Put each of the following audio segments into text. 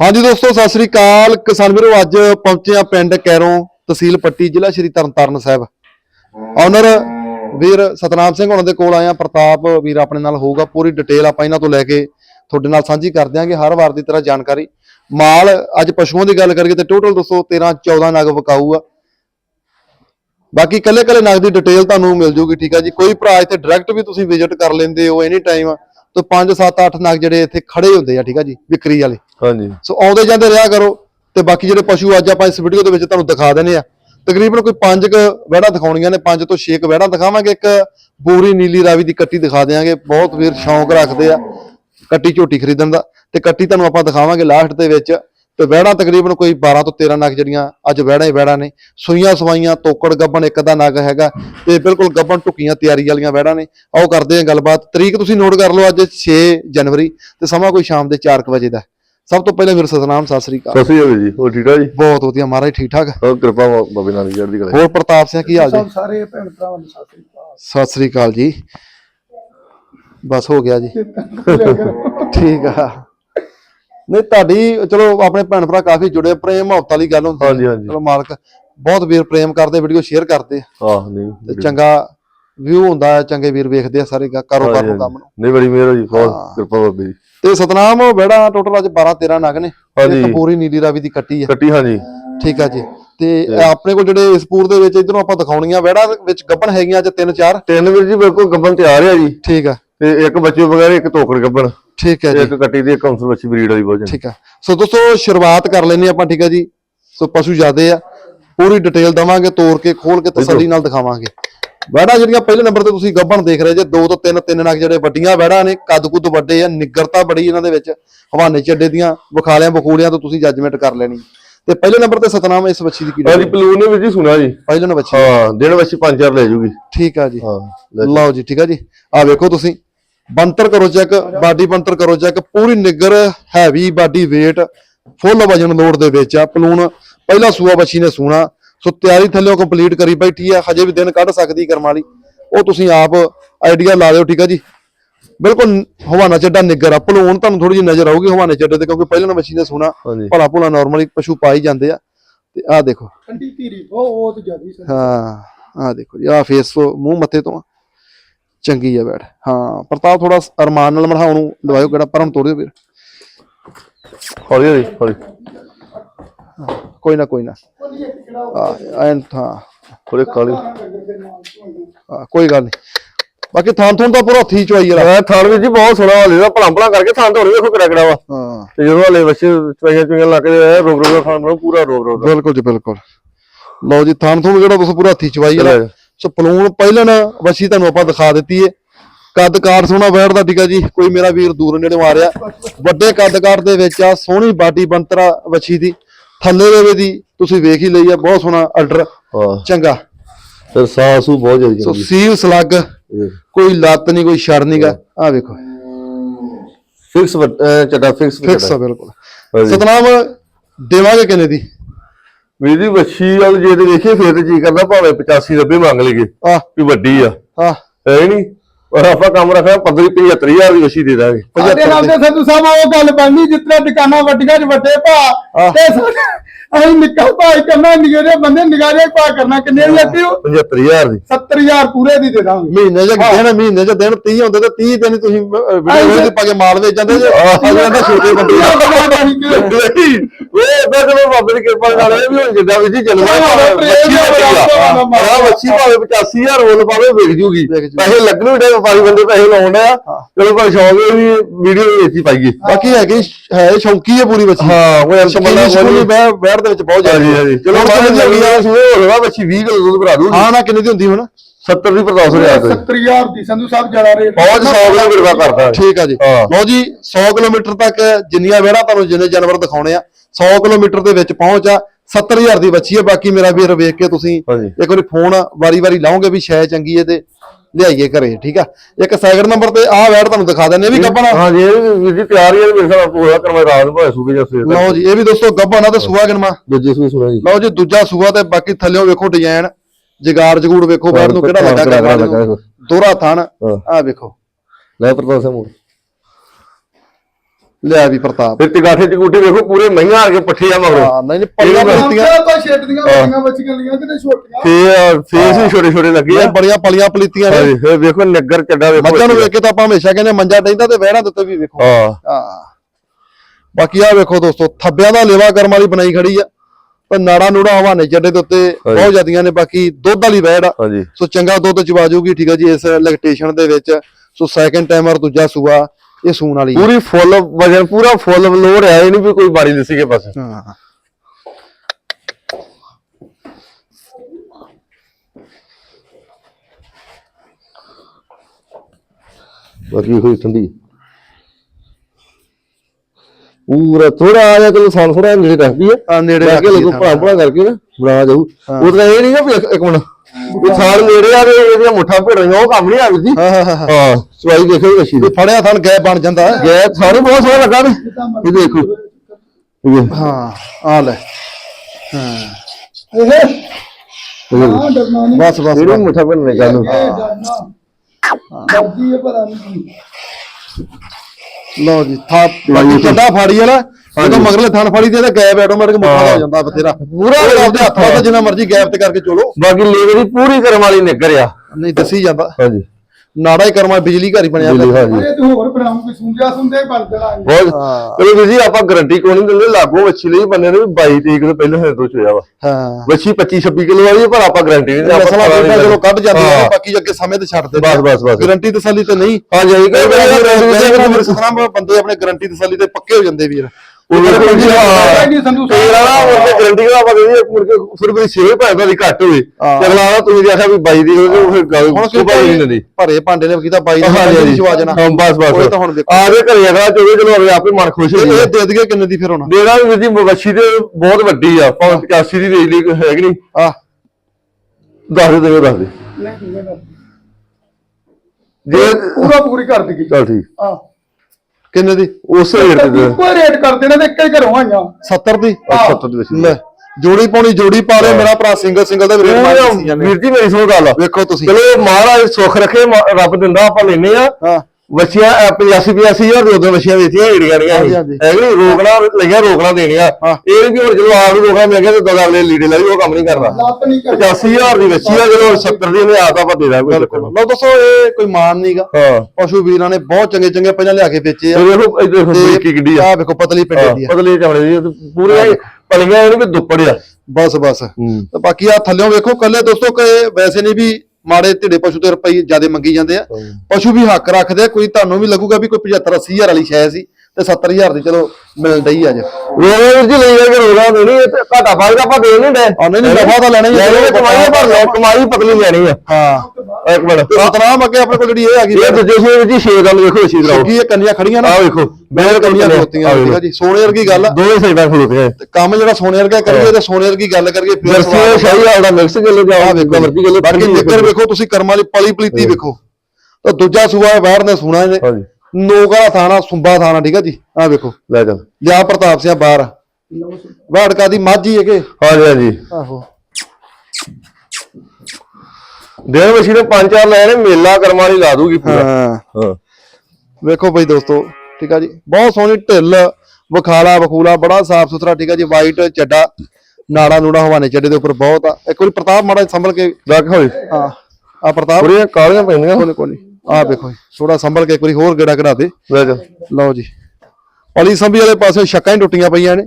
ਹਾਂਜੀ ਦੋਸਤੋ, ਸਤਿ ਸ੍ਰੀ ਅਕਾਲ। ਕਿਸਾਨ ਵੀਰੋ, ਅੱਜ ਪਹੁੰਚੇ ਆ ਪਿੰਡ ਕੈਰੋਂ ਤਹਿਸੀਲ ਪੱਟੀ, ਜ਼ਿਲ੍ਹਾ ਸ਼੍ਰੀ ਤਰਨਤਾਰਨ ਸਾਹਿਬ। ਓਨਰ ਵੀਰ ਸਤਨਾਮ ਸਿੰਘ ਉਹਨਾਂ ਦੇ ਕੋਲ ਆਇਆ ਪ੍ਰਤਾਪ ਵੀਰ ਆਪਣੇ ਨਾਲ ਹੋਊਗਾ, ਪੂਰੀ ਡਿਟੇਲ ਆਪਾਂ ਇਹਨਾਂ ਤੋਂ ਲੈ ਕੇ ਤੁਹਾਡੇ ਨਾਲ ਸਾਂਝੀ ਕਰ ਦਿਆਂਗੇ, ਹਰ ਵਾਰ ਦੀ ਤਰ੍ਹਾਂ ਜਾਣਕਾਰੀ। ਮਾਲ, ਅੱਜ ਪਸ਼ੂਆਂ ਦੀ ਗੱਲ ਕਰੀਏ ਤੇ ਟੋਟਲ ਦੋਸਤੋ 13 14 ਨਗ ਵਿਕਾਊ ਆ। ਬਾਕੀ ਕੱਲੇ ਕੱਲੇ ਨਗ ਦੀ ਡਿਟੇਲ ਤੁਹਾਨੂੰ ਮਿਲ ਜੂਗੀ, ਠੀਕ ਆ ਜੀ। ਕੋਈ ਭਰਾ ਇੱਥੇ ਡਾਇਰੈਕਟ ਵੀ ਤੁਸੀਂ ਵਿਜ਼ਿਟ ਕਰ ਲੈਂਦੇ ਹੋ ਐਨੀ ਟਾਈਮ ਤੋਂ 5 7 8 ਨਗ ਜਿਹੜੇ ਇੱਥੇ ਖੜੇ ਹੁੰਦੇ ਆ, ਠੀਕ ਆ ਜੀ, ਵਿਕਰੀ ਵਾਲੇ। ਹਾਂਜੀ। ਸੋ ਆਉਂਦੇ ਜਾਂਦੇ ਰਿਹਾ ਕਰੋ ਤੇ ਬਾਕੀ ਜਿਹੜੇ ਪਸ਼ੂ ਅੱਜ ਆਪਾਂ ਇਸ ਵੀਡੀਓ ਦੇ ਵਿੱਚ ਤੁਹਾਨੂੰ ਦਿਖਾ ਦਿੰਨੇ ਆ ਤਕਰੀਬਨ ਕੋਈ 5 ਕ ਵਹਿੜਾਂ ਦਿਖਾਉਣੀਆਂ ਨੇ 5 ਤੋਂ 6 ਕ ਵਹਿੜਾਂ ਦਿਖਾਵਾਂਗੇ। ਇੱਕ ਬੂਰੀ ਨੀਲੀ ਰਾਵੀ ਦੀ ਕੱਟੀ ਦਿਖਾ ਦੇਵਾਂਗੇ ਬਹੁਤ ਵੀਰ ਸ਼ੌਂਕ ਰੱਖਦੇ ਆ ਕੱਟੀ ਝੋਟੀ ਖਰੀਦਣ ਦਾ। ਤੇ ਕੱਟੀ ਤੁਹਾਨੂੰ ਆਪਾਂ ਦਿਖਾਵਾਂਗੇ ਲਾਸਟ ਦੇ ਵਿੱਚ। ਤੇ ਵਹਿੜਾਂ ਤਕਰੀਬਨ ਕੋਈ 12 ਤੋਂ 13 ਨਗ ਜਿਹੜੀਆਂ ਅੱਜ ਵਹਿੜਾਂ ਹੀ ਵਹਿੜਾਂ ਨੇ। ਸੂਈਆਂ ਸਵਾਈਆਂ, ਤੋਕੜ ਗੱਬਣ ਇੱਕ ਦਾ ਨਗ ਹੈਗਾ। ਤੇ ਬਿਲਕੁਲ ਗੱਬਣ ਟੁਕੀਆਂ ਤਿਆਰੀ ਵਾਲੀਆਂ ਵਹਿੜਾਂ ਨੇ। ਆਓ ਕਰਦੇ ਆ ਗੱਲਬਾਤ। ਤਰੀਕ ਤੁਸੀਂ ਨੋਟ ਕਰ ਲਓ ਅੱਜ 6 ਜਨਵਰੀ ਤੇ ਸਮਾਂ ਕੋਈ ਸ਼ਾਮ ਦੇ 4 ਵਜੇ ਦਾ। ਸਭ ਤੋਂ ਪਹਿਲਾਂ ਵੀਰ ਸਤਨਾਮ ਸਤਿ ਸ੍ਰੀ ਅਕਾਲ। ਸਤਿ ਸ਼੍ਰੀ ਅਕਾਲ ਜੀ ਹੋਰ ਠੀਕ ਠਾਕ ਜੀ? ਬਹੁਤ ਵਧੀਆ ਮਹਾਰਾਜ ਠੀਕ ਠਾਕ? ਹੋਰ ਕਿਰਪਾ ਬਾ- ਬਾਬੇ ਨਾਨਕ ਜੀ ਦੀ ਗੱਲ। ਹੋਰ ਪ੍ਰਤਾਪ ਸਿੰਘ ਕੀ ਹਾਲ ਜੀ? ਸਭ ਸਾਰੇ ਭੈਣ ਭਰਾਵਾਂ ਨੂੰ ਸਤਿ ਸ੍ਰੀ ਅਕਾਲ। ਸਤਿ ਸ੍ਰੀ ਅਕਾਲ ਜੀ। ਬਸ ਹੋ ਗਿਆ ਜੀ। ਠੀਕ ਆ। ਨਹੀਂ ਤੁਹਾਡੀ ਚਲੋ ਆਪਣੇ ਭੈਣ ਭਰਾ ਕਾਫੀ ਜੁੜੇ ਪ੍ਰੇਮ ਮੁਹੱਬਤ ਵਾਲੀ ਗੱਲ ਹੁੰਦੀ ਹੈ। ਹਾਂਜੀ ਹਾਂਜੀ। ਚਲੋ ਮਾਲਕ ਬਹੁਤ ਵੀਰ ਪ੍ਰੇਮ ਕਰਦੇ ਵੀਡੀਓ ਸ਼ੇਅਰ ਕਰਦੇ। ਆ ਆਹ ਨਹੀਂ ਤੇ ਚੰਗਾ ਵਿਊ ਹੁੰਦਾ ਹੈ ਚੰਗੇ ਵੀਰ ਵੇਖਦੇ ਆ ਸਾਰੇ ਕ- ਕਾਰੋਬਾਰ ਨੂੰ ਕੰਮ ਨੂੰ। ਨਹੀਂ ਬੜੀ ਮਿਹਰ ਜੀ ਬਹੁਤ ਹਾਂ। ਕਿਰਪਾ ਬਾਬੇ ਜੀ ਤੇ ਸਤਨਾਮ ਬੇੜਾ ਟੋਟਲ ਅੱਜ 12 13 ਨਗ ਨੇ। ਹਾਂਜੀ। ਇੱਕ ਪੂਰੀ ਨੀਲੀ ਰਾਵੀ ਦੀ ਕੱਟੀ ਆ। ਕੱਟੀ ਹਾਂਜੀ। ਠੀਕ ਆ ਜੀ। ਤੇ ਆਪਣੇ ਕੋਲ ਜਿਹੜੇ ਇਸ ਪੂਰ ਦੇ ਵਿੱਚ ਇਧਰੋਂ ਆਪਾਂ ਦਿਖਾਉਣੀਆਂ ਵੜਾ ਵਿੱਚ ਗੱਪਣ ਹੈਗੀਆਂ ਅੱਜ 3 4 ਤਿੰਨ ਵੀਰ ਜੀ ਬਿਲਕੁਲ ਗੱਬਨ ਤਿਆਰ ਆ ਜੀ। ਠੀਕ ਆ। ਤੇ ਇੱਕ ਬੱਚੇ ਬਗੈਰ ਇੱਕ ਤੋਕੜ ਗੱਬਨ ਠੀਕ ਤੇ ਜੀ। ਇੱਕ ਕੱਟੀ ਦੀ ਹੰਸ ਬੱਚੀ ਬਰੀਡ ਵਾਲੀ ਬਹੁਤ ਠੀਕ ਆ। ਸੋ ਦੋਸਤੋ ਸ਼ੁਰੂਆਤ ਕਰ ਲੈਨੇ ਆਪਾਂ ਠੀਕ ਆ ਜੀ। ਸੋ ਪਸ਼ੂ ਜ਼ਿਆਦੇ ਆ। ਪੂਰੀ ਡਿਟੇਲ ਦਵਾਂਗੇ ਤੋੜ ਕੇ ਖੋਲ ਕੇ ਤਸੱਲੀ ਨਾਲ ਦਿਖਾਵਾਂਗੇ। ਵੜਾ ਜਿਹੜੀਆਂ ਪਹਿਲੇ ਨੰਬਰ ਤੇ ਤੁਸੀਂ ਗੱਭਣ ਦੇਖ ਰਹੇ ਜੇ ਦੋ ਤੋਂ ਤਿੰਨ ਤਿੰਨ ਨਗ ਜਿਹੜੇ ਵੱਡੀਆਂ ਵੜਾ ਨੇ ਕੱਦ ਕੁੱਦ ਵੱਡੇ ਆ ਨਿੱਗਰਤਾ ਬੜੀ ਇਹਨਾਂ ਦੇ ਵਿੱਚ ਹਵਾਨੇ ਚੱਡੇ ਦੀਆਂ ਵਿਖਾਲਿਆਂ ਬਖੂਲਿਆਂ ਤੋਂ ਤੁਸੀਂ ਜੱਜਮੈਂਟ ਕਰ ਲੈਣੀ। ਤੇ ਪਹਿਲੇ ਨੰਬਰ ਤੇ ਸਤਨਾਮ ਇਸ ਬੱਚੀ ਦੀ ਕੀ ਹਾਂਜੀ ਪਲੂਨ ਨੇ ਵੀਰ ਜੀ ਸੁਣਿਆ ਜੀ। ਪਹਿਲੇ ਨੰਬਰ ਬੱਚੀ ਹਾਂ ਦਿਨ ਬੱਚੀ ਪੰਜ ਚਾਰ ਲੈ ਜੂਗੀ। ਠੀਕ ਆ ਜੀ। ਹਾਂ ਲਓ ਜੀ ਠੀਕ ਆ ਜੀ। ਆ ਵੇਖੋ ਤੁਸੀਂ। ਬੰਤਰ ਕਰੋ ਚੈੱਕ ਬਾਡੀ ਬੰਤਰ ਕਰੋ ਚੈੱਕ ਪੂਰੀ ਨਿੱਗਰ ਹੈਵੀ ਬਾਡੀ weight ਫੁੱਲ ਵਜਨ ਲੋਡ ਦੇ ਵਿੱਚ ਆ। ਪਲੂਣ ਪਹਿਲਾ ਸੂਆ ਬੱਚੀ ਨੇ ਸੂਣਾ। ਸੋ ਤਿਆਰੀ ਥੱਲੇੋਂ ਕੰਪਲੀਟ ਕਰੀ ਬੈਠੀ ਆ ਹਜੇ ਵੀ ਦਿਨ ਕੱਢ ਸਕਦੀ ਕਰਮ ਵਾਲੀ। ਉਹ ਤੁਸੀਂ ਆਪ ਆਈਡੀਆ ਲਾ ਲਿਓ ਠੀਕ ਆ ਜੀ? ਬਿਲਕੁਲ ਹਵਾਨਾ ਚੱਡਾ ਨਿੱਗਰ ਆ ਪਲੂਣ ਤੁਹਾਨੂੰ ਥੋੜੀ ਜਿਹੀ ਨਜ਼ਰ ਆਊਗੀ ਹਵਾਨੇ ਚੱਡੇ ਤੇ ਕਿਉਂਕਿ ਪਹਿਲਾਂ ਬੱਚੀ ਨੇ ਸੂਣਾ ਹਾਂਜੀ। ਭਲਾ ਭੁਲਾ ਨਾਰਮਲੀ ਪਸ਼ੂ ਪਾਈ ਜਾਂਦੇ ਆ। ਤੇ ਆਹ ਦੇਖੋ। ਠੰਡੀ ਧੀਰੀ ਬਹੁਤ ਜ਼ਿਆਦੀ ਸੀ ਹਾਂ ਆਹ ਦੇਖੋ ਜੀ ਆਹ ਫੇਸ ਤੋਂ ਮੂੰਹ ਮੱਥੇ ਤੋਂ ਚੰਗੀ ਆ ਬੈਠ। ਹਾਂ ਪ੍ਰਤਾਪ ਥੋੜਾ ਅਰਮਾਨ ਨਾਲ ਮੜਾਉਣ ਨੂੰ ਲਵਾਇਓ ਕਿਹੜਾ ਪਰਮ ਤੋੜਿਓ ਵੀਰ ਹੌਲੀ ਹੌਲੀ ਹੌਲੀ। ਕੋਈ ਨਾ ਕੋਈ ਨਾ। ਐਨ ਹਾਂ ਥੋੜੇ ਕਾਲੀ। ਹਾਂ, ਕੋਈ ਗੱਲ ਨਹੀਂ ਬਾਕੀ ਥਾਂ ਥੋਂ ਤਾਂ ਪੂਰਾ ਹੱਥੀ ਚਵਾਈ ਵਾਲਾ। ਥਾਣ ਵੀਰ ਜੀ ਬਹੁਤ ਸੋਹਣਾ ਹਾਲੇ ਦਾ ਭਲਾਂ ਭਲਾਂ ਕਰਕੇ ਥਾਣ ਤੋੜ ਵੇਖੋ ਕਿਹੜਾ ਕਿਹੜਾ ਵਾ। ਹਾਂ। ਤੇ ਜਦੋਂ ਹਲੇ ਬੱਚੇ ਚਵਾਈਆਂ ਚੁਈਆਂ ਲਾ ਕੇ ਰੋਗ ਰੋਗ ਖਾਣ ਨੂੰ ਪੂਰਾ ਰੋਗ ਰੋਗ ਬਿਲਕੁਲ ਜੀ ਬਿਲਕੁਲ। ਲਓ ਜੀ ਥਾਂ ਥੋਂ ਜਿਹੜਾ ਤੁਸੀਂ ਪੂਰਾ ਹੱਥੀ ਚਵਾਈ ਵਾਲਾ। ਸੋ ਪਲੂਣ ਪਹਿਲਾਂ ਨਾ ਵਸੀ ਤੁਹਾਨੂੰ ਆਪਾਂ ਦਿਖਾ ਦਿੱਤੀ ਏ। ਕੱਦ ਕਾਰ ਸੋਹਣਾ ਬੈਠਦਾ ਠੀਕ ਆ ਜੀ ਕੋਈ ਮੇਰਾ ਵੀਰ ਦੂਰ ਨੇੜੇ ਆ ਰਿਹਾ ਵੱਡੇ ਕੱਦ ਕਾਰ ਦੇ ਵਿੱਚ ਆ ਸੋਹਣੀ ਬਾਡੀ ਬੰਤਰਾ ਵਛੀ ਦੀ। ਥੱਲੇ ਦੇ ਦੀ ਤੁਸੀਂ ਵੇਖ ਹੀ ਲਈ ਆ ਬਹੁਤ ਸੋਹਣਾ ਆਰਡਰ ਹਾਂ। ਚੰਗਾ। ਫਿਰ ਸਾਸੂ ਬਹੁਤ ਜ਼ਿਆਦਾ ਸੋ ਸੀਲ ਸਲੱਗ ਕੋਈ ਲੱਤ ਨਹੀਂ ਕੋਈ ਛੜ ਨਹੀਂਗਾ ਆ ਵੇਖੋ। ਫਿਕਸ ਚਟਾ ਫਿਕਸ ਫਿਕਸ ਆ ਬਿਲਕੁਲ। ਸਤਨਾਮ ਦੇਵਾਂਗੇ ਕਿੰਨੇ ਦੀ? ਦੀ ਵੱਛੀ ਵਾਲ ਜੇ ਤੇ ਵੇਖੀਏ ਫਿਰ ਤੇ ਜੀ ਕਰਦਾ ਭਾਵੇਂ 85 90 ਮੰਗ ਲਈਏ। ਆ ਵੀ ਵੱਡੀ ਆ। ਆ ਹੈ ਨਹੀਂ। ਆਪਾਂ ਕੰਮ ਰੱਖਿਆ 15 75000 ਦੀ ਵੱਛੀ ਦੇ ਦਾਂਗੇ। ਸਾਡੇ ਨਾਲ ਤੇ ਸੰਧੂ ਸਾਹਿਬ ਉਹ ਗੱਲ ਬਣਨੀ ਜਿੱਤਨਾ ਦੁਕਾਨਾਂ ਵੱਡੀਆਂ ਚ ਵੱਡੇ ਭਾ। ਤੇ ਅਸੀਂ ਨਿੱਕਾ ਭਾਈ ਕਰਨਾ ਨਿਗਰੇ ਬੰਦੇ ਨਿਗਾਰੇ ਭਾ ਕਰਨਾ ਕਿੰਨੇ ਦੀ ਲੱਤੀ 75000 ਦੀ। 70000 ਪੂਰੇ ਦੀ ਦੇ ਦਾਂਗੇ। ਮਹੀਨੇ ਚ ਦਿਨ ਮਹੀਨੇ ਚ ਦਿਨ 30 ਹੁੰਦੇ ਤੇ 30 ਦਿਨ ਤੁਸੀਂ ਵੀਡੀਓ ਵਿੱਚ ਪਾ ਕੇ ਮਾਲ ਵੇਚ ਜਾਂਦੇ ਜੇ। ਅਗਲੇ ਦਾ ਛੋਟੇ ਬੰਦੇ। ਆ। ਉਹ ਇਦਾਂ ਚਲੋ ਬਾਬੇ ਦੀ ਕਿਰਪਾ ਨਾਲ ਇਹ ਵੀ ਹੁਣ ਜਿੱਦਾਂ ਵੀ ਜੀ ਆ ਵੱਛੀ ਭਾਵੇਂ 85000 ਰੋਲ ਪਾਵੇ ਵਿਕ ਜੂਗੀ। ਪੈਸੇ ਲੱਗਣ ਡੇ ਵਪਾਰੀ ਬੰਦੇ ਪੈਸੇ ਲਾਉਣ ਆ ਚਲੋ ਪਰ ਸ਼ੌਕ ਇਹ ਵੀ ਵੀਡੀਓ ਵਿੱਚ ਪਾਈਏ। ਬਾਕੀ ਹੈਗੀ ਹੈ ਸ਼ੌਂਕੀ ਹੈ ਪੂਰੀ ਬੱਚੀ। ਹਾਂ ਸ਼ਕੀਨੀ ਬੰਦਾ ਸ਼ਕੂਨੀ ਕੋਈ ਬਹਿ ਬੈਠ ਦੇ ਵਿੱਚ ਬਹੁਤ ਜ਼ਿਆਦਾ। ਚਲੋ ਗਈ ਆ? ਲੱਗੀਆਂ ਸੂਏ ਹੋ ਰਿਹਾ ਬੱਚੀ 20 ਕਿਲੋ ਦੁੱਧ ਭਰਾ ਦੂਗੀ ਹਾਂ ਨਾ ਕਿੰਨੀ ਦੀ ਹੁੰਦੀ ਹੁਣ? 70 ਦੀ ਪ੍ਰਦਾਸ ਹੋ ਰਿਹਾ 70000 ਦੀ ਸੰਧੂ ਸਾਹਿਬ ਜੜਾ ਰੇਟ ਬਹੁਤ 100 ਕਿਲੋ ਕਿਰਪਾ ਕਰਦਾ ਠੀਕ ਆ ਜੀ। ਲਓ ਜੀ 100 ਕਿਲੋਮੀਟਰ ਤੱਕ ਜਿੰਨੀਆਂ ਵੇੜਾ ਤੁਹਾਨੂੰ ਜਿੰਨੇ ਜਾਨਵਰ ਦਿਖਾਉਣੇ ਆ 100 ਕਿਲੋਮੀਟਰ ਦੇ ਵਿੱਚ ਪਹੁੰਚ ਆ। 70000 ਦੀ ਬੱਚੀ ਹੈ ਬਾਕੀ ਮੇਰਾ ਵੀਰ ਵੇਖ ਕੇ ਤੁਸੀਂ ਇੱਕ ਵਾਰੀ ਫੋਨ ਵਾਰੀ-ਵਾਰੀ ਲਾਓਗੇ ਵੀ ਸ਼ੈ ਚੰਗੀ ਹੈ ਤੇ ਲਿਆਈਏ ਘਰੇ ਠੀਕ ਆ? ਇੱਕ ਸੈਕਿੰਡ ਨੰਬਰ ਤੇ ਆਹ ਵੈੜ ਤੁਹਾਨੂੰ ਦਿਖਾ ਦਿੰਨੇ ਵੀ ਗੱਬਣਾ ਹਾਂਜੀ ਇਹ ਵੀ ਜੀ ਤਿਆਰ ਹੀ ਹੈ ਮੇਰੇ ਸਾਹ ਪੂਰਾ ਕਰਵਾ ਰਾਤ ਨੂੰ ਭਾਵੇਂ ਸੂਬੇ ਜਾਂ ਸਵੇਰ। ਲਓ ਜੀ ਇਹ ਵੀ ਦੋਸਤੋ ਗੱਬਣਾ ਤੇ ਸੂਆ ਗਣਮਾ ਦੂਜੇ ਸੂਏ ਸੁਣਾ ਜੀ। ਲਓ ਜੀ ਦੂਜਾ ਸੂਆ ਤੇ ਬਾਕੀ ਥੱਲਿਓ ਵੇਖੋ ਡਿਜ਼ਾਈਨ ਜਗਾਰ ਜਗੂੜ ਵੇਖੋ ਵੈੜ ਨੂੰ ਕਿਹੜਾ ਲੱਗਾ ਕਰਵਾ। ਦੋਹਰਾ ਥਣ ਹਾਂ। ਆਹ ਵੇਖੋ। ਲੈ ਹੈ ਮੋੜ ਲਿਆ ਵੀ ਪ੍ਰਤਾਪ। ਫਿਰ ਟਿਕਾਠੇ ਟਿਕੂਟੇ ਵੇਖੋ ਪੂਰੇ ਮਹੀਆਂ ਆ ਕੇ ਪੱਠੇ ਆ ਮਗਰੋਂ। ਹਾਂ ਨਹੀਂ ਨਹੀਂ ਪੱਲੀਆਂ ਇਹ ਪਲੀਤੀਆਂ ਆਪਾਂ ਛੇਟਦੀਆਂ ਬੜੀਆਂ ਬੱਚ ਗਲੀਆਂ ਤੇ ਛੋਟੀਆਂ। ਫੇਰ ਫੇਸ ਵੀ ਛੋਟੇ ਛੋਟੇ ਲੱਗੇ ਆ। ਬੜੀਆਂ ਪਲੀਆਂ ਪਲੀਤੀਆਂ ਨੇ। ਹਾਂਜੀ ਫਿਰ ਵੇਖੋ ਨਗਰ ਚੱਡਾ ਵੇਖੋ ਮੱਝਾਂ ਨੂੰ ਵੇਖ ਕੇ ਤਾਂ ਆਪਾਂ ਹਮੇਸ਼ਾ ਕਹਿੰਦੇ ਮੰਜਾ ਡੈਂਦਾ ਤੇ ਵਹਿੜਾਂ ਦੇ ਉੱਤੇ ਵੀ ਵੇਖੋ। ਹਾਂ। ਹਾਂ। ਬਾਕੀ ਆ ਵੇਖੋ ਦੋਸਤੋ ਥੱਬਿਆਂ ਦਾ ਲੇਵਾ ਕਰਮ ਵਾਲੀ ਬਣਾਈ ਖੜੀ ਆ। ਤੇ ਨਾੜਾ ਨੂੜਾ ਹਵਾਨੇ ਚੱਡੇ ਦੇ ਉੱਤੇ ਬਹੁਤ ਜ਼ਿਆਦੀਆਂ ਨੇ ਬਾਕੀ ਦੁੱਧ ਵਾਲੀ ਵਹਿੜ ਆ। ਸੋ ਚੰਗਾ ਦੁੱਧ ਚਵਾ ਜਾਊਗੀ ਠੀਕ ਆ ਜੀ ਇਸ ਲੈਕਟੇਸ਼ਨ ਦੇ ਵਿੱਚ। ਸੋ ਸੈਕੰਡ ਟਾਈਮਰ ਦੂਜਾ ਸੂਆ। ਇਹ ਸੂਣ ਵਾਲੀ। ਪੂਰੀ ਫੁੱਲ ਵਜਨ ਪੂਰਾ ਫੁੱਲ ਲੋਡ ਹੈ ਇਹ ਨਹੀਂ ਵੀ ਕੋਈ ਬਾੜੀ ਦਿੱਸੀ ਕੇ ਬਸ। ਹਾਂ। ਬਾਕੀ ਹੋਈ ਠੰਡੀ। ਪੂਰਾ ਥੋੜਾ ਆ ਜਾ ਚਲੋ ਸਾਨ ਥੋੜਾ ਨੇੜੇ ਰੱਖਦੀ ਹੈ। ਆ ਨੇੜੇ ਰੱਖ ਕੇ ਲੱਗੋ। ਭਲਾ ਭਲਾ ਕਰਕੇ ਨਾ ਬਣਾ ਜਾਊ। ਉਹ ਤਾਂ ਇਹ ਨਹੀਂ ਨਾ ਵੀ ਇੱਕ- ਇੱਕ ਮਿੰਟ। ਵੀ ਸਾਲ ਨੇੜੇ ਆ ਤੇ ਇਹਦੀਆਂ ਮੁੱਠਾਂ ਭੇੜ ਰਹੀਆਂ ਉਹ ਕੰਮ ਨਹੀਂ ਆ ਜੀ ਹਾਂ ਹਾਂ ਹਾਂ। ਹਾਂ ਸਵਾਈ ਦੇਖੋ ਅੱਛੀ ਤੇ ਫੜਿਆ ਥਣ ਗੈਪ ਬਣ ਜਾਂਦਾ। ਗੈ ਸਾਰੇ ਬਹੁਤ ਸੋਹਣਾ ਲੱਗਾ ਨੇ। ਇਹ ਦੇਖੋ। ਹਾਂ ਆ ਲੈ। ਹਾਂ। ਇਹ। ਬਸ ਬਸ ਇਹਨੂੰ ਮੁੱਠਾ ਭੇੜ ਨਹੀਂ ਗੱਲ ਇਹ ਡਰਨਾ। ਡਰਦੀ ਹੈ ਪਤਾ ਨਹੀਂ ਲਓ ਜੀ ਥਾ ਬਾਕੀ ਚੱਡਾ ਫਾੜੀ ਵਾਲਾ ਜਦੋਂ ਮਗਰਲੇ ਥਣ ਫਾੜੀ ਤੇ ਇਹਦਾ ਗੈਪ ਆਟੋਮੈਟਿਕ ਮੁੱਠਾ ਹੋ। ਜਾਂਦਾ ਬਥੇਰਾ। ਪੂਰਾ ਆਪਦੇ ਹੱਥ ਨਾਲ ਜਿੰਨਾ ਮਰਜ਼ੀ ਗੈਪ ਤੇ ਕਰਕੇ ਚੋਲੋ। ਬਾਕੀ ਲੇਵਰ ਦੀ ਪੂਰੀ ਕਰਮ ਵਾਲੀ ਨਿੱਗਰ ਆ। ਨਹੀਂ ਦੱਸੀ ਜਾਂਦਾ। ਹਾਂਜੀ। ਨਾੜਾ ਹੀ ਕਰਮਾ ਬਿਜਲੀ ਘਰ ਹੀ ਬਣਿਆ ਬਿਜਲੀ ਤੂੰ ਹੋਰ ਬਣਾਉਂ ਕੋਈ ਸੁੰਜਾ ਸੁੰਦੇ ਬਹੁਤ ਹਾਂ। ਚਲੋ ਵੀਰ ਜੀ ਆਪਾਂ ਗਾਰੰਟੀ ਕੋਈ ਨਹੀਂ ਦਿੰਦੇ ਲਾਗੋ ਵੱਛੀ ਲਈ ਬੰਦੇ ਨੇ ਵੀ 22 ਤਰੀਕ ਤੋਂ ਪਹਿਲਾਂ ਹੇਰ ਤੋਂ ਚੋਇਆ ਵਾ। ਹਾਂ। ਵੱਛੀ 25 26 ਕਿਲੋ ਵਾਲੀ ਹੈ, ਪਰ ਆਪਾਂ ਗਾਰੰਟੀ ਨਹੀਂ ਦਿੰਦੇ ਆਪਾਂ ਚਲੋ ਕੱਢ ਜਾਂਦੇ ਹਾਂ। ਆ ਬਾਕੀ ਅੱਗੇ ਸਮੇਂ ਤੇ ਛੱਡ ਦਿੰਦੇ ਬਸ ਬਸ ਬਸ। ਗਾਰੰਟੀ ਤਸੱਲੀ ਤੇ ਨਹੀਂ। ਹਾਂਜੀ ਹਾਂਜੀ। ਕਈ ਬੰਦੇ ਆਪਣੇ ਗਾਰੰਟੀ ਤਸੱਲੀ ਤੇ ਪੱਕੇ ਹੋ ਜਾਂਦੇ ਵੀਰ। ਉਹ ਵੀ ਕੋਈ ਜੀ ਹਾਂ ਨਹੀਂ ਸੰਧੂ ਤੇਰਾ ਨਾ ਉਹਨੇ ਗਾਰੰਟੀ ਦਾ ਆਪਾਂ ਕਹਿੰਦੇ ਮੁੜ ਕੇ ਫਿਰ ਵੀ ਸੇਵ ਪੈਂਦਾ ਦੀ ਘੱਟ ਹੋਵੇ। ਹਾਂ। ਤੇ ਅਗਲਾ ਨਾ ਤੁਸੀਂ ਜੇ ਆਖਿਆ ਵੀ 22 ਦੀ ਹੋਵੇ ਉਹ ਫਿਰ ਗੱਲ ਹੁਣ ਸੁਭਾ ਨਹੀਂ ਦਿੰਦੀ ਭਰੇ ਭਾਂਡੇ ਨੇ ਕੀਤਾ ਬਾਈ ਨੇ ਹਾਂਜੀ ਹਾਂਜੀ ਸ਼ਿਵਾ ਜਣਾ ਹਾਂ। ਬਸ ਬਸ। ਉਹ ਤਾਂ ਹੁਣ ਦੇਖੋ। ਆ ਦੇ ਘਰੇ ਅਗਲਾ ਚੋਵੇ ਚਲੋ ਅਗਲੇ ਆਪੇ ਮਨ ਖੁਸ਼ ਹੋ ਇਹ ਜਾਂਦਾ ਦੇ ਦਈਏ ਕਿੰਨੇ ਦੀ ਫਿਰ ਹੁਣ? ਦੇਣਾ ਵੀ ਜੀ ਤੇ ਬਹੁਤ ਵੱਡੀ ਆ। ਭਾਵੇਂ 85 ਦੀ ਵੇਚ ਲਈ ਹੈਗੀ ਨਹੀਂ? ਆ ਦੱਸ ਦੇ ਦਿਓ ਦੱਸ ਦੇ। ਜੇ ਪੂਰਾ ਪੂਰੀ ਕਰ ਦੇਗੀ ਚਲ ਠੀਕ। ਹਾਂ। ਕਿੰਨੇ ਦੀ? ਉਸ ਰੇਟ ਤੇ ਦੇ। ਇੱਕੋ ਰੇਟ ਕਰ ਦੇਣਾ ਤੇ ਇੱਕ ਹੀ ਘਰੋਂ ਆਈਆਂ 70 ਦੀ? 70 ਦੀ ਲੈ ਜੋੜੀ ਪਾਉਣੀ ਜੋੜੀ ਪਾ ਲੈ ਮੇਰਾ ਭਰਾ ਸਿੰਗਲ ਸਿੰਗਲ ਦਾ ਵੀ ਰੇਟ ਮਾਰ ਵੀਰ ਜੀ ਮੇਰੀ ਸੁਣੋ ਗੱਲ। ਵੇਖੋ ਤੁਸੀਂ। ਚਲੋ ਮਹਾਰਾਜ ਸੁੱਖ ਰੱਖੇ ਮਾ- ਰੱਬ ਦਿੰਦਾ ਆਪਾਂ ਲੈਨੇ ਆ ਹਾਂ। ਵਛੀਆਂ 85 85 ਹਜ਼ਾਰ ਦੀ ਉਦੋਂ ਵਛੀਆਂ ਵੇਚੀਆਂ ਏੜੀਆਂ ਰੀਆਂ ਸੀ। ਹਾਂਜੀ। ਹੈ ਕਿ ਨਹੀਂ? ਰੋਕਣਾ ਲਈਆਂ ਰੋਕਣਾ ਦੇਣੀਆਂ। ਹਾਂ। ਇਹ ਨੀ ਵੀ ਹੁਣ ਜਦੋਂ ਆਪ ਨੂੰ ਰੋਕਣਾ ਮਿਲ ਗਿਆ ਤੇ ਦਗਾ ਅਗਲੇ ਲੀੜੇ ਲਈ ਉਹ ਕੰਮ ਨਹੀਂ ਕਰਦਾ ਲੱਤ ਨਹੀਂ ਕਰ 85 ਹਜ਼ਾਰ ਦੀ ਵਛੀ ਆ ਜਦੋਂ 70 ਦੀ ਇਹਨੇ ਆਪ ਆਪਾਂ ਦੇ ਦਾਂਗੇ ਕੋਈ ਚੱਕਰ ਲਓ ਦੱਸੋ ਇਹ ਕੋਈ ਮਾਨ ਨਹੀਂਗਾ ਹਾਂ। ਪਸ਼ੂ ਵੀਰਾਂ ਨੇ ਬਹੁਤ ਚੰਗੇ ਚੰਗੇ ਪਹਿਲਾਂ ਲਿਆ ਕੇ ਵੇਚੇ ਆ। ਇਹ ਵੇਖੋ ਇੱਧਰ ਦੇਖੋ ਬਰੀਕੀ ਕਿੱਡੀ ਆ। ਆ ਵੇਖੋ ਪਤਲੀ ਪਿੰਡੇ ਦੀ ਆ। ਪਤਲੇ ਚਮੜੇ ਦੀ ਤੇ ਪੂਰੀਆਂ ਪਲੀਆਂ ਇਹਨੂੰ ਵੀ ਦੁੱਪੜ ਆ। ਬਸ ਬਸ। ਤੇ ਬਾਕੀ ਆ ਥੱਲਿਓਂ ਵੇਖੋ ਕੱਲੇ ਦੋਸਤੋ ਕਿ ਵੈਸੇ ਨਹੀਂ ਵੀ ਮਾੜੇ ਢਿੱਡੇ ਪਸ਼ੂ ਤੇ ਰੁਪਏ ਜਿਆਦੇ ਮੰਗੀ ਜਾਂਦੇ ਆ। ਪਸ਼ੂ ਵੀ ਹੱਕ ਰੱਖਦੇ ਆ ਕੋਈ ਤੁਹਾਨੂੰ ਵੀ ਲੱਗੂਗਾ ਵੀ ਕੋਈ 75 80 ਹਜ਼ਾਰ ਵਾਲੀ ਸ਼ੈ ਸੀ। ਤੇ 70 ਹਜ਼ਾਰ ਦੀ ਚਲੋ ਮਿਲ ਡਈ ਅੱਜ। ਰੋਣਾ ਵੀਰ ਜੀ ਲਈ ਜਾ ਕੇ ਨਹੀਂ ਇਹ ਤੇ ਘਾਟਾ ਫਾਇਦਾ ਆਪਾਂ ਦੇ ਨਹੀਂ ਦੇ। ਆ ਨਹੀਂ ਨਹੀਂ ਨਫਾ ਤਾਂ ਲੈਣਾ ਹੀ ਆ। ਲੈਣੀ ਕਮਾਈ ਪਰ ਲੋ ਕਮਾਈ ਪਤਲੀ ਲੈਣੀ ਆ ਹਾਂ। ਇੱਕ ਮਿੰਟ। ਤੇ ਸਤਨਾਮ ਅੱਗੇ ਆਪਣੇ ਕੋਲ ਜਿਹੜੀ ਇਹ ਆ ਗਈ। ਇਹ ਦੂਜੇ ਵਿੱਚ ਹੀ ਛੇ ਗੱਲ ਵੇਖੋ ਛੇ ਦਰਾਓ ਕੀ ਇਹ ਕੰਨੀਆਂ ਖੜੀਆਂ ਨਾ। ਆਹ ਵੇਖੋ। ਬੈਲ ਕੰਨੀਆਂ ਖਲੋਤੀਆਂ ਠੀਕ ਆ ਜੀ। ਸੋਨੇ ਵਰਗੀ ਗੱਲ ਆ। ਦੋਵੇਂ ਸਾਈਡਾਂ ਖਲੋਤੀਆਂ ਤੇ ਕੰਮ ਜਿਹੜਾ ਸੋਨੇ ਵਰਗਾ ਕਰੀਏ ਤੇ ਸੋਨੇ ਵਰਗੀ ਗੱਲ ਕਰੀਏ ਫਿਰ ਜਰਸੀ ਸਵਾਦ ਸ਼ਾਹੀ ਵਾਲਾ ਮਿਕਸ ਆ ਜਾਓ ਵੇਖੋ ਮਰਜ਼ੀ ਗੱਲੇ ਬਾਕੀ ਨਿੱਕਰ ਵੇਖੋ ਤੁਸੀਂ ਕਰਮਾਂ ਦੀ ਪਲੀ ਪਲੀਤੀ ਵੇਖੋ। ਤਾਂ ਦੂਜਾ ਸੂਆ ਬਾਹਰ ਨੇ ਸੁਣਾ ਇਹਨੇ ਹਾਂਜੀ। ਨੋਕਾ ਥਾਣਾ ਸੁੰਬਾ ਥਾਣਾ ਠੀਕ ਆ ਜੀ? ਆ ਵੇਖੋ। ਲੈ ਚੱਲ। ਲਿਆ ਪ੍ਰਤਾਪ ਸਿੰਘ ਬਾਹਰ। ਵਾੜਕਾ ਦੀ ਮਾਝੀ ਹੈਗੇ? ਹਾਂਜੀ ਹਾਂਜੀ। ਆਹੋ। ਦੇਣ ਵਸੀ ਨੇ ਪੰਜ ਚਾਰ ਲੈ ਨੇ ਮੇਲਾ ਕਰਮਾਂ ਲਾ ਦੂਗੀ ਪੂਰਾ। ਹਾਂ। ਹਾਂ। ਵੇਖੋ ਬਈ ਦੋਸਤੋ ਠੀਕ ਆ ਜੀ? ਬਹੁਤ ਸੋਹਣੀ ਢਿੱਲ ਵਖਾਲਾ ਵਖੂਲਾ ਬੜਾ ਸਾਫ਼ ਸੁਥਰਾ ਠੀਕ ਆ ਜੀ? ਵਾਈਟ ਚੱਡਾ ਨਾੜਾ ਨੂੜਾ ਹਵਾਨੇ ਚੱਡੇ ਦੇ ਉੱਪਰ ਬਹੁਤ ਆ। ਇੱਕ ਵਾਰੀ ਪ੍ਰਤਾਪ ਮਾੜਾ ਸੰਭਲ ਕੇ ਰੱਖ ਹੋਈ। ਆ ਆ ਪ੍ਰਤਾਪ। ਪੂਰੀਆਂ ਕਾਲੀਆਂ ਪੈਂਦੀਆਂ। ਕੋਨੇ ਕੋਨੇ ਆ ਵੇਖੋ ਥੋੜਾ ਸੰਭਲ ਕੇ ਇੱਕ ਵਾਰੀ ਹੋਰ ਗੇੜਾ ਕਢਾ ਦੇ। ਲਓ ਜੀ। ਪਲੀ ਸੰਭੀ ਵਾਲੇ ਪਾਸੇ ਛੱਕਾਂ ਹੀ ਟੁੱਟੀਆਂ ਪਈਆਂ ਨੇ।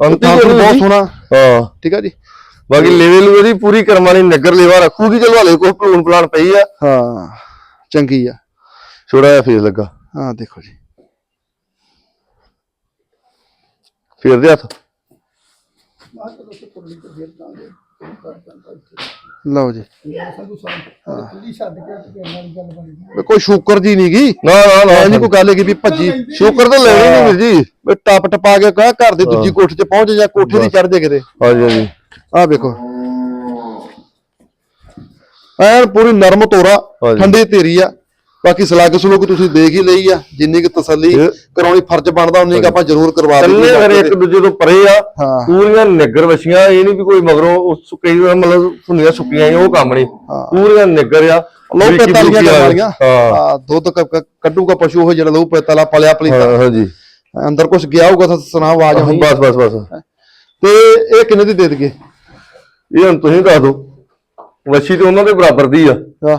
ਅੰਤੀ ਤਾਂ ਬਹੁਤ ਸੋਹਣਾ। ਹਾਂ। ਠੀਕ ਆ ਜੀ। ਬਾਕੀ ਲੈਵਲ ਉਹਦੀ ਪੂਰੀ ਕਰਮਾਂ ਵਾਲੀ ਨਗਰ ਲੇਵਾ ਰੱਖੂਗੀ ਚਲੋ ਹਲੇ ਕੋਈ ਪਲੂਨ ਪਲਾਨ ਪਈ ਆ। ਹਾਂ ਚੰਗੀ ਆ। ਛੋੜਾ ਜਿਹਾ ਫੇਸ ਲੱਗਾ। ਹਾਂ ਦੇਖੋ ਜੀ। ਫੇਰ ਦੇ ਹੱਥ। ਲਓ ਜੀ। ਸੰਧੂ ਸਾਹਿਬ ਕੁੜੀ ਛੱਡ ਕੇ ਤੇ ਤੇਰੇ ਨਾਲ ਗੱਲ ਬਣੀ ਵੀ ਕੋਈ ਸ਼ੂਕਰ ਜੀ ਨੀ ਗੀ। ਨਾ ਨਾ ਨਾ। ਨਹੀਂ ਕੋਈ ਗੱਲ ਹੈਗੀ ਵੀ ਭੱਜੀ। ਸ਼ੁਕਰ ਤਾਂ ਲੈਣੀ ਨਹੀਂ ਵੀਰ ਜੀ। ਵੀ ਟੱਪ ਟਪਾ ਕੇ ਕਹਾ ਘਰ ਦੀ ਦੂਜੀ ਕੋਠੇ 'ਚ ਪਹੁੰਚ ਜਾਂ ਕੋਠੇ ਦੀ ਚੜ ਜੇ ਕਿਤੇ। ਹਾਂਜੀ ਹਾਂਜੀ। ਆਹ ਵੇਖੋ। ਐਨ ਪੂਰੀ ਨਰਮ ਤੋਰਾ। ਠੰਡੀ ਧੀਰੀ ਆ। ਬਾਕੀ ਸਲਾਗ ਸਲੂਕ ਤੁਸੀਂ ਦੇਖ ਹੀ ਲਈ ਆ ਜਿੰਨੀ ਕਿ ਤਸੱਲੀ ਕਰਾਉਣੀ ਫਰਜ਼ ਬਣਦਾ ਉਨੀ ਕੁ ਆਪਾਂ ਜ਼ਰੂਰ ਕਰਵਾ ਦਈਏ ਫਿਰ ਇੱਕ ਦੂਜੇ ਤੋਂ ਪਰੇ ਆ ਹਾਂ। ਪੂਰੀਆਂ ਨਿੱਗਰ ਵਛੀਆਂ ਇਹ ਨਹੀਂ ਵੀ ਕੋਈ ਮਗਰੋਂ ਉਹ ਸੁੱਕੇ ਜਿਹੇ ਮਤਲਬ ਸੁੰਨੀਆਂ ਸੁੱਕੀਆਂ ਹੀ ਉਹ ਕੰਮ ਨਹੀਂ। ਪੂਰੀਆਂ ਨਿੱਗਰ ਆ ਲੋ ਬਰੀਕੀ ਪੈਤਾਲੀਆਂ ਵਾਲੀਆਂ ਹਾਂ। ਹਾਂ ਦੁੱਧ ਕੱਢੂਗਾ ਪਸ਼ੂ ਉਹ ਜਿਹੜਾ ਲੋ ਪੈਤਾਲਾ ਪਲਿਆ ਪਲੀਤਾ। ਹਾਂ ਹਾਂਜੀ ਅੰਦਰ ਕੁਝ ਗਿਆ ਹੋਊਗਾ ਤਾਂ ਸੁਣਾ ਆਵਾਜ਼ ਆਉਣੀ ਬਸ ਬਸ ਬਸ। ਤੇ ਇਹ ਕਿੰਨੇ ਦੀ ਦੇ ਦਈਏ? ਇਹ ਹੁਣ ਤੁਸੀਂ ਦੱਸ ਦਿਓ। ਵੱਛੀ ਤੇ ਉਹਨਾਂ ਦੇ ਬਰਾਬਰ ਦੀ ਆ। ਹਾਂ।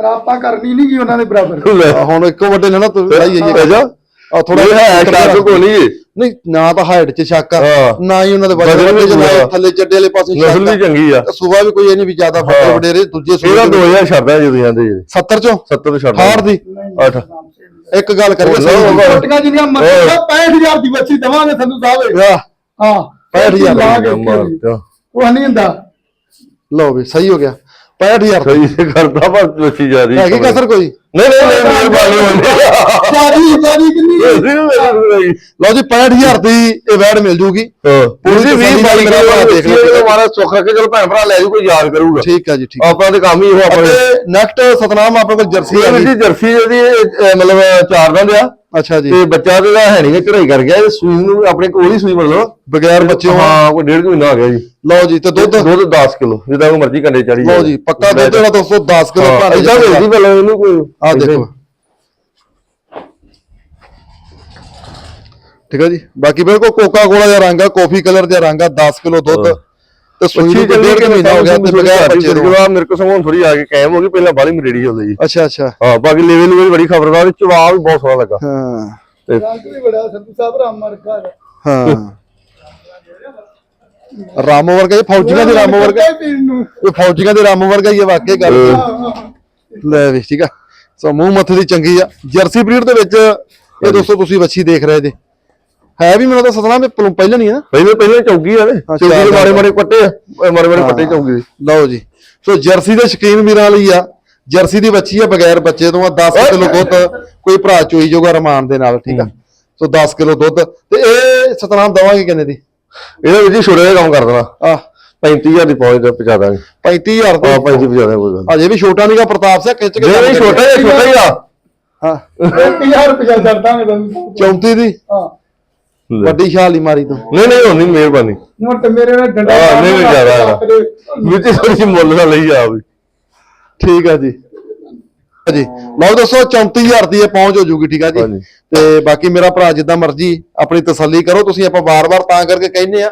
ਪਰ ਆਪਾਂ ਕਰਨੀ ਨਹੀਂ ਗੀ ਉਹਨਾਂ ਦੇ ਬਰਾਬਰ। ਲੈ। ਆ ਹੁਣ ਇੱਕੋ ਵੱਡੇ ਨੇ ਨਾ ਤੂੰ ਲਾਈ ਪੈ ਜਾ। ਆ ਥੋੜਾ ਇਹ ਹੈ ਸ਼ੱਕ ਕੋ ਨਹੀਂ ਇਹ ਨਹੀਂ ਨਾ ਤਾਂ ਹਾਈਟ 'ਚ ਸ਼ੱਕ ਆ। ਹਾਂ। ਨਾ ਹੀ ਉਹਨਾਂ ਦੇ ਵਜ਼ਨ ਵਜਨ ਵੀ ਵਿੱਚ ਪੂਰਾ। ਥੱਲੇ ਚੱਡੇ ਵਾਲੇ ਪਾਸੇ ਨਸਲ ਵੀ ਚੰਗੀ ਆ। ਸੁਬਾ ਵੀ ਕੋਈ ਇਹ ਨਹੀਂ ਵੀ ਜ਼ਿਆਦਾ ਫੱਟੇ ਹਾਂ। ਵਡੇਰੇ ਦੂਜੇ ਇਹਦਾ ਸੂਬੇ 2000 ਛੱਡਦਾ ਜਦੋਂ ਜਾਂਦੇ ਜੀ 70 ਚੋਂ? 70 ਤੇ ਛੱਡਦਾ 68 ਦੀ? 8 ਇੱਕ ਗੱਲ ਕਰੀਏ ਸਹੀ ਲਓ, ਛੋਟੀਆਂ ਜਿਹੀਆਂ ਮਰਜ਼ੀ 65000 ਦੀ ਬੱਚੀ ਦਵਾਂਗੇ ਸੰਧੂ ਸਾਹਿਬ ਆ ਹਾਂ। 65,000 ਲਾ ਕੇ ਉਹ ਨਹੀਂ ਹੁੰਦਾ। ਲਓ ਵੀ ਸਹੀ ਹੋ ਗਿਆ। 65000 ਸਹੀ ਤੇ ਕਰਦਾ ਪਰ ਵੱਛੀ ਜਾ ਰਹੀ ਹੈਗੀ ਕਸਰ ਕੋਈ? ਨਹੀਂ ਨਹੀਂ ਨਹੀਂ ਮਿਹਰਬਾਨੀ ਹੁੰਦੀ ਸਾਰੀ ਸਾਰੀ ਕਿੰਨੀ? ਹੈ? ਇਹ ਲਓ ਜੀ 65000 ਦੀ ਇਹ ਵੈਡ ਮਿਲ ਜੂਗੀ। ਪੂਰੀ ਵੀ ਤਸੱਲੀ ਨਾਲ ਬਾਈ ਮੇਰਾ ਭਰਾ ਦੇਖ ਲਓ। ਮਾਰਾ ਸੁੱਖ ਕੇ ਚਲ ਭੈਣ ਭਰਾ ਲੈ ਜੂ ਕੋਈ ਯਾਦ ਕਰੂਗਾ। ਠੀਕ ਆ ਜੀ ਠੀਕ ਆ। ਆਪਣਾ ਤੇ ਕੰਮ ਹੀ ਉਹ ਆਪਣੇ। ਨੈਕਸਟ ਸਤਨਾਮ ਆਪਣੇ ਕੋਲ ਜਰਸੀ ਆ ਇਹ ਜੀ। ਜਰਸੀ ਇਹ, ਅਹ, ਮਤਲਬ ਚਾਰ ਦੰਦ ਆ। ਅੱਛਾ ਜੀ। ਤੇ ਬੱਚਾ ਤੇ ਦਾ ਹੈ ਨਹੀਂ ਚੜਾਈ ਕਰ ਗਿਆ ਇਹ ਸੂਈ ਨੂੰ ਆਪਣੇ ਕੋਲ ਹੀ ਸੂਈ ਮਤਲਬ ਬਗੈਰ ਬੱਚਿਓ ਹਾਂ ਕੋਈ ਡੇਢ ਮਹੀਨਾ ਹੋ ਗਿਆ ਜੀ। ਲਓ ਜੀ ਤੇ ਦੁੱਧ? ਦੁੱਧ 10 ਕਿਲੋ ਜਿੱਦਾਂ ਕੋ ਮਰਜ਼ੀ ਕੰਡੇ ਚੜੀ ਲਓ ਜੀ ਪੱਕਾ ਦੁੱਧ ਜਿਹੜਾ ਦੋਸਤੋ 10 ਕਿਲੋ ਹਾਂ ਇਦਾਂ ਮਿਲਦੀ ਪਹਿਲਾਂ ਇਹਨੂੰ ਕੋਈ ਆ ਦੇਖੋ। ਠੀਕ ਹੈ ਜੀ? ਬਾਕੀ ਬਿਲਕੁਲ ਕੋਕਾ ਕੋਲਾ ਦਾ ਰੰਗ ਆ ਕਾਫੀ ਕਲਰ ਦਾ ਰੰਗ ਆ 10 ਕਿਲੋ ਦੁੱਧ। ਤੇ ਸੂਈ ਅੱਛੀ ਨੂੰ ਡੇਢ ਮਹੀਨਾ ਹੋ ਗਿਆ ਤੇ ਬਗੈਰ ਬੱਚੇ ਤੋਂ ਤੋਂ ਮੇਰੇ ਕੋਲ ਸਗੋਂ ਥੋੜੀ ਆ ਕੇ ਕਾਇਮ ਹੋ ਗਈ ਪਹਿਲਾਂ ਬਾਲੀ ਮਰੇੜੀ ਹੁੰਦੀ ਜੀ ਅੱਛਾ ਅੱਛਾ। ਹਾਂ ਬਾਕੀ ਲੈਵਲ ਵੀ ਬੜੀ ਖਬਰਦਾਰ ਚਵਾ ਵੀ ਬਹੁਤ ਸੋਹਣਾ ਲੱਗਾ। ਹਾਂ। ਤੇ ਰੰਗ ਵੀ ਬੜਾ ਸੰਧੂ ਸਾਹਿਬ ਰਾਮ ਵਰਗਾ ਹੈ। ਰਾਮੋ ਵਰਗਾ ਇਹ ਫੌਜੀਆਂ ਦੇ ਰਾਮੋ ਵਰਗਾ ਨੂੰ। ਇਹ ਫੌਜੀਆਂ ਦੇ ਰਾਮੋ ਵਰਗਾ ਹੀ ਹੈ ਵਾਕਈ ਗੱਲ। ਲੈ ਵੀ ਠੀਕ ਆ। ਸੋ ਮੂੰਹ ਮੱਥੇ ਦੀ ਚੰਗੀ ਆ। ਜਰਸੀ ਬਰੀਡ ਦੇ ਵਿੱਚ ਇਹ ਦੋਸਤੋ ਤੁਸੀਂ ਵੱਛੀ ਦੇਖ ਰਹੇ ਜੇ। ਹੈ ਵੀ ਮੈਨੂੰ ਤਾਂ ਸਤਨਾਮ ਇਹ ਪਲ- ਪਹਿਲਾਂ ਨਹੀਂ ਹੈ ਨਾ। ਪਹਿਲੇ ਪਹਿਲੇ ਚੌਕੀ ਆ ਨੇ ਚੌਕੀ ਦੇ ਮਾਰੇ ਮਾਰੇ ਪੱਟੇ ਆ ਮਾਰੇ ਮਾਰੇ ਹਾਂ। ਪੱਟੇ ਚੌਕੀ ਦੇ। ਲਓ ਜੀ। ਸੋ ਜਰਸੀ ਦੇ ਸ਼ਕੀਨ ਵੀਰਾਂ ਲਈ ਆ ਜਰਸੀ ਦੀ ਬੱਚੀ ਆ ਬਗੈਰ ਬੱਚੇ ਤੋਂ ਆ 10 ਕਿਲੋ ਦੁੱਧ ਕੋਈ ਭਰਾ ਚੋਈ ਜੋਗਾ ਰਮਾਨ ਦੇ ਨਾਲ ਠੀਕ ਆ। ਸੋ 10 ਕਿਲੋ ਦੁੱਧ ਤੇ ਇਹ ਸਤਨਾਮ ਦਵਾਂਗੇ ਕਿੰਨੇ ਦੀ? ਇਹਦੇ ਵਿੱਚ ਹੀ ਛੋੜੇ ਦਾ ਕੰਮ ਕਰ ਦੇਣਾ। ਆ। 35000 ਦੀ ਪਹੁੰਚ ਤੇ ਪਹੁੰਚਾ ਦਾਂਗੇ। 35000 ਆ ਦੀ 35 ਪਹੁੰਚਾ ਦਾਂਗੇ ਕੋਈ ਗੱਲ ਅਜੇ ਵੀ ਛੋਟਾ ਨਹੀਂਗਾ ਪ੍ਰਤਾਪ ਸਿੰਘ ਖਿੱਚ ਕੇ ਨਹੀਂ ਛੋਟਾ ਹੀ ਛੋਟਾ ਹੀ ਆ। ਹਾਂ। 1000 ਰੁਪਏ ਤੁਹਾਨੂੰ 34 ਦੀ? ਹਾਂ। ਵੱਡੀ ਛਾਲੀ ਮਾਰੀ ਤੂੰ। ਨਹੀਂ ਨਹੀਂ ਹੋਣੀ ਮਿਹਰਬਾਨੀ। ਹੁਣ ਤੇ ਮੇਰੇ ਨਾਲ ਡੰਡਾ ਹਾਂ, ਨਹੀਂ, ਨਹੀਂ, ਜ਼ਿਆਦਾ ਵਿੱਚ ਥੋੜੀ ਮੁੱਲ ਨਾਲ ਲਈ ਆ ਵੀ। ਠੀਕ ਆ ਜੀ। ਜੀ। ਲਓ ਦੱਸੋ 34000 ਦੀ ਇਹ ਪਹੁੰਚ ਹੋ ਜੂਗੀ ਠੀਕ ਆ ਜੀ। ਤੇ ਬਾਕੀ ਮੇਰਾ ਭਰਾ ਜਿੱਦਾਂ ਮਰਜ਼ੀ ਆਪਣੀ ਤਸੱਲੀ ਕਰੋ। ਤੁਸੀਂ ਆਪਾਂ ਵਾਰ-ਵਾਰ ਤਾਂ ਕਰਕੇ ਕਹਿੰਦੇ ਆ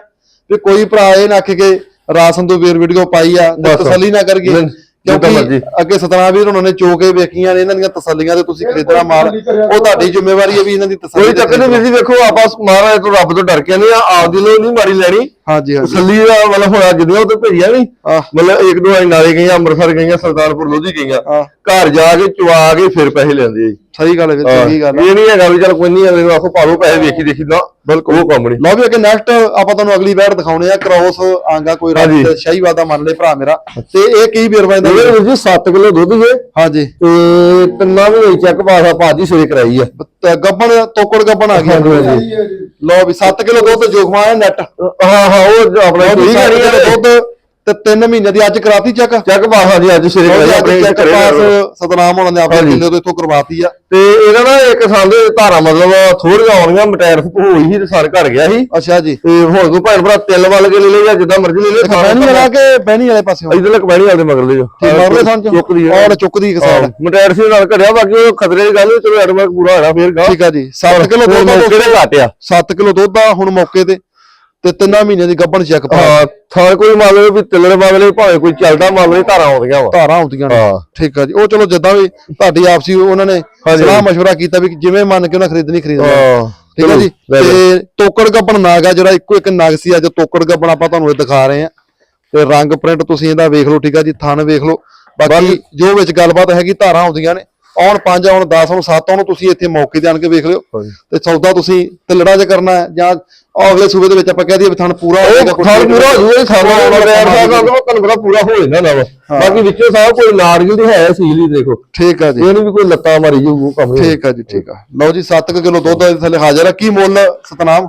ਵੀ ਕੋਈ ਭਰਾ ਇਹ ਨਾ ਆਖੇ ਕਿ ਰਾਸਨ ਤੋਂ ਵੀਰ ਵੀਡੀਓ ਪਾਈ ਆ। ਤਸੱਲੀ ਨਾ ਨਹੀਂ, ਜਿੱਦਾਂ ਕਿਉਂਕਿ। ਅੱਗੇ ਸਤਨਾਮ ਵੀਰ ਉਹਨਾਂ ਨੇ ਚੋਕੇ ਵੇਖੀਆਂ ਨੇ ਇਹਨਾਂ ਦੀਆਂ ਤਸੱਲੀਆਂ ਤੇ ਤੁਸੀਂ ਖਰੀਦਣਾ ਮਾਲ। ਉਹ ਤੁਹਾਡੀ ਜ਼ਿੰਮੇਵਾਰੀ ਹੈ ਵੀ ਇਹਨਾਂ ਦੀ ਤਸੱਲੀ ਕੋਈ ਚੱਕਰ ਨਹੀਂ ਵੀਰ ਜੀ ਵੇਖੋ ਆਪਾਂ ਮਹਾਰਾਜ ਤੋਂ ਰੱਬ ਤੋਂ ਡਰ ਕੇ ਨਹੀਂ ਆ ਆਪਦੀ ਲੋ ਨਹੀਂ ਮਾਰੀ ਲੈਣੀ। ਹਾਂਜੀ ਹਾਂਜੀ। ਤਸੱਲੀ ਦਾ ਮਤਲਬ ਹੋਇਆ ਜਿੱਦਾਂ ਉਹ ਭੇਜਿਆ ਨਹੀਂ। ਮਤਲਬ ਇੱਕ ਦੋ ਵਾਰੀ ਨਾਲੇ ਗਈਆਂ ਅੰਮ੍ਰਿਤਸਰ ਗਈਆਂ ਸਰਦਾਰਪੁਰ ਲੋਧੀ ਗਈਆਂ। ਘਰ ਜਾ ਕੇ ਚੁਆ ਕੇ ਫਿਰ ਪੈਸੇ ਲੈਂਦੇ ਆ ਜੀ। ਸਹੀ ਗੱਲ ਹੈ ਵੀਰ ਹਾਂ, ਚੰਗੀ ਗੱਲ ਇਹ ਨਹੀਂ ਹੈਗਾ ਵੀ ਚੱਲ ਕੋਈ ਨਹੀਂ ਅਗਲੇ ਨੂੰ ਆਖੋ ਪਾ ਲਓ ਪੈਸੇ ਵੇਖੀ ਦੇਖੀ ਨਾ ਬਿਲਕੁਲ। ਉਹ ਕੰਮ ਨਹੀਂ। ਲਓ ਵੀ ਅੱਗੇ ਨੈਕਸਟ ਆਪਾਂ ਤੁਹਾਨੂੰ ਅਗਲੀ ਵਾਰ ਦਿਖਾਉਣੇ ਆ ਕ੍ਰੋਸ ਆਂਗਾ ਕੋਈ ਹਾਂਜੀ। ਰੱਬ ਸ਼ਾਹੀਵਾਦ ਦਾ ਮੰਨ ਲੈ ਭਰਾ ਮੇਰਾ। ਤੇ ਇਹ ਕੀ ਵੀਰ ਬਾਈ ਦਾ? ਇਹਦੇ ਵਿੱਚ 7 ਕਿਲੋ ਦੁੱਧ ਜੇ। ਹਾਂਜੀ। ਤੇ ਤਿੰਨਾਂ ਵੀ ਚੈੱਕ ਪਾਸਾ ਭਾਜੀ ਸਵੇਰੇ ਕਰਾਈ ਆ। ਤੇ ਗੱਬਣ ਤੋਕੜ ਗੱਬਣ ਆ ਗਿਆ ਹਾਂਜੀ, ਹਾਂਜੀ। ਲਓ ਵੀ 7 ਕਿਲੋ ਦੁੱਧ ਜੋਖਮਾ ਹੈ ਨੈਟ। ਹਾਂ ਹਾਂ ਉਹ ਆਪਣਾ ਹੈ। ਕਿਲੋ ਦੁੱਧ ਤੇ 3 ਮਹੀਨੇ ਦੀ ਅੱਜ ਕਰਾਤੀ ਚੈੱਕ ਚੈੱਕ ਪਾਸਾ ਜੀ ਅੱਜ ਸਵੇਰੇ ਕਰਾਈ ਆਪਣੇ ਚੈੱਕ ਘਰੇ ਪਾਸ। ਸਤਨਾਮ ਹੋਣਾ ਨੇ ਆਪਣੇ ਹਾਂਜੀ। ਕਿੱਲੇ ਤੋਂ ਇੱਥੋਂ ਕਰਵਾਤੀ ਆ। ਤੇ ਇਹਦਾ ਨਾ ਇੱਕ ਸਾਲ ਦੇ ਧਾਰਾ ਮਤਲਬ ਥੋੜੀਆਂ ਆਉਣੀਆਂ ਮਟੈਰ ਹੋਈ ਸੀ ਤੇ ਸਰ ਘੜ ਗਿਆ ਸੀ। ਅੱਛਾ ਜੀ। ਤੇ ਹੁਣ ਤੂੰ ਭੈਣ ਭਰਾ ਤਿੰਨ ਵੱਲ ਕੇ ਲੈ ਲੈ ਜਾਂ ਜਿੱਦਾਂ ਮਰਜ਼ੀ ਲੈ ਲੈ ਬਹਿਣੀ ਵਾਲਾ ਕਿ ਬਹਿਣੀ ਵਾਲੇ ਪਾਸੇ ਇਧਰ ਲੱਕ ਬਹਿਣੀ ਵਾਲੇ ਮਗਰ ਲੈ ਜੋ। ਮਰਲੇ ਸਾਂ ਚੁੱਕਦੀ ਔਰ ਚੁੱਕਦੀ ਇੱਕ ਸਾਈਡ। ਮਟੈਰ ਸੀ ਨਾਲ ਘੜਿਆ ਬਾਕੀ ਉਹ ਖਤਰੇ ਦੀ ਗੱਲ ਨੀ, ਚਲੋ ਐਡਮਿਟ ਪੂਰਾ ਹੋਣਾ ਫੇਰ ਗਾ। ਠੀਕ ਆ ਜੀ। 7 ਕਿਲੋ ਦੁੱਧ ਦਾ ਘਾਟਿਆ 7 ਕਿਲੋ ਦੁੱਧ ਆ ਹੁਣ ਮੌਕੇ ਤੇ। ਤੇ ਤਿੰਨਾਂ ਮਹੀਨੇ ਦੀ ਗੱਬਣ ਚੈੱਕ ਪਾ ਹਾਂ ਥਾਂ ਕੋਈ ਮੰਨ ਲਓ ਵੀ ਤਿੱਲੜ ਬਗਲੇ ਭਾਵੇਂ ਕੋਈ ਚੱਲਦਾ ਮੰਨ ਲਓ ਧਾਰਾਂ ਆਉਂਦੀਆਂ ਵਾ। ਧਾਰਾਂ ਆਉਂਦੀਆਂ ਨੇ। ਠੀਕ ਆ ਜੀ। ਉਹ ਚਲੋ ਜਿੱਦਾਂ ਵੀ ਤੁਹਾਡੀ ਆਪਸੀ ਉਹਨਾਂ ਨੇ। ਸਲਾਹ ਮਸ਼ਵਰਾ ਕੀਤਾ ਵੀ ਜਿਵੇਂ ਮੰਨ ਕੇ ਉਹਨਾਂ ਖਰੀਦਣੀ ਖਰੀਦਣਾ। ਠੀਕ ਹੈ ਜੀ। ਤੇ ਤੋਕੜ ਗੱਬਣ ਨਾਗ ਆ ਜਿਹੜਾ ਇੱਕੋ ਇੱਕ ਨਾਗ ਸੀ ਅੱਜ ਤੋਕੜ ਗੱਬਣ ਆਪਾਂ ਤੁਹਾਨੂੰ ਇਹ ਦਿਖਾ ਰਹੇ ਆ ਤੇ ਰੰਗ ਪ੍ਰਿੰਟ ਤੁਸੀਂ ਇਹਦਾ ਵੇਖ ਲਓ ਠੀਕ ਆ ਜੀ। ਥਣ ਵੇਖ ਲਓ। ਬਾਕੀ ਜੋ ਵਿੱਚ ਗੱਲਬਾਤ ਹੈਗੀ ਧਾਰਾਂ ਆਉਂਦੀਆਂ ਨੇ। ਆਉਣ 5 ਆਉਣ 10 ਆਉਣ 7 ਆਉਣ ਤੁਸੀਂ ਇੱਥੇ ਮੌਕੇ ਤੇ ਆਣ ਕੇ ਵੇਖ ਲਿਓ। ਤੇ ਸੌਦਾ ਤੁਸੀਂ ਤੇ ਲੜਾ ਚ ਕਰਨਾ ਹੈ ਜਾਂ ਅਗਲੇ ਸੂਬੇ ਦੇ ਵਿੱਚ ਆਪਾਂ ਕਹਿ ਦਈਏ ਵੀ ਥਣ ਪੂਰਾ ਹੋ ਜਾਏਗਾ ਉਹ ਪੂਰਾ ਹੋ ਜੂਗਾ ਥਾਂ ਆਉਣਾ ਮਟੈਰ ਸਾਹਿਬ ਦਾ ਤੁਹਾਨੂੰ ਪਤਾ ਪੂਰਾ ਹੋ ਜਾਂਦਾ ਨਾ ਵਾ। ਬਾਕੀ ਵਿੱਚੋਂ ਸਾਹਿਬ ਕੋਈ ਨਾਰਗਲ ਦੀ ਹੈ ਸੀਲ ਹੀ ਦੇਖੋ। ਠੀਕ ਆ ਜੀ। ਇਹ ਨਹੀਂ ਵੀ ਕੋਈ ਲੱਤਾਂ ਮਾਰੀ ਜਾਊ ਉਹ ਕੰਮ ਠੀਕ ਆ ਜੀ ਠੀਕ ਆ। ਲਓ ਜੀ 7 ਕਿਲੋ ਦੁੱਧ ਇਹਦੇ ਥੱਲੇ ਹਾਜ਼ਰ ਆ। ਕੀ ਮੁੱਲ ਸਤਨਾਮ?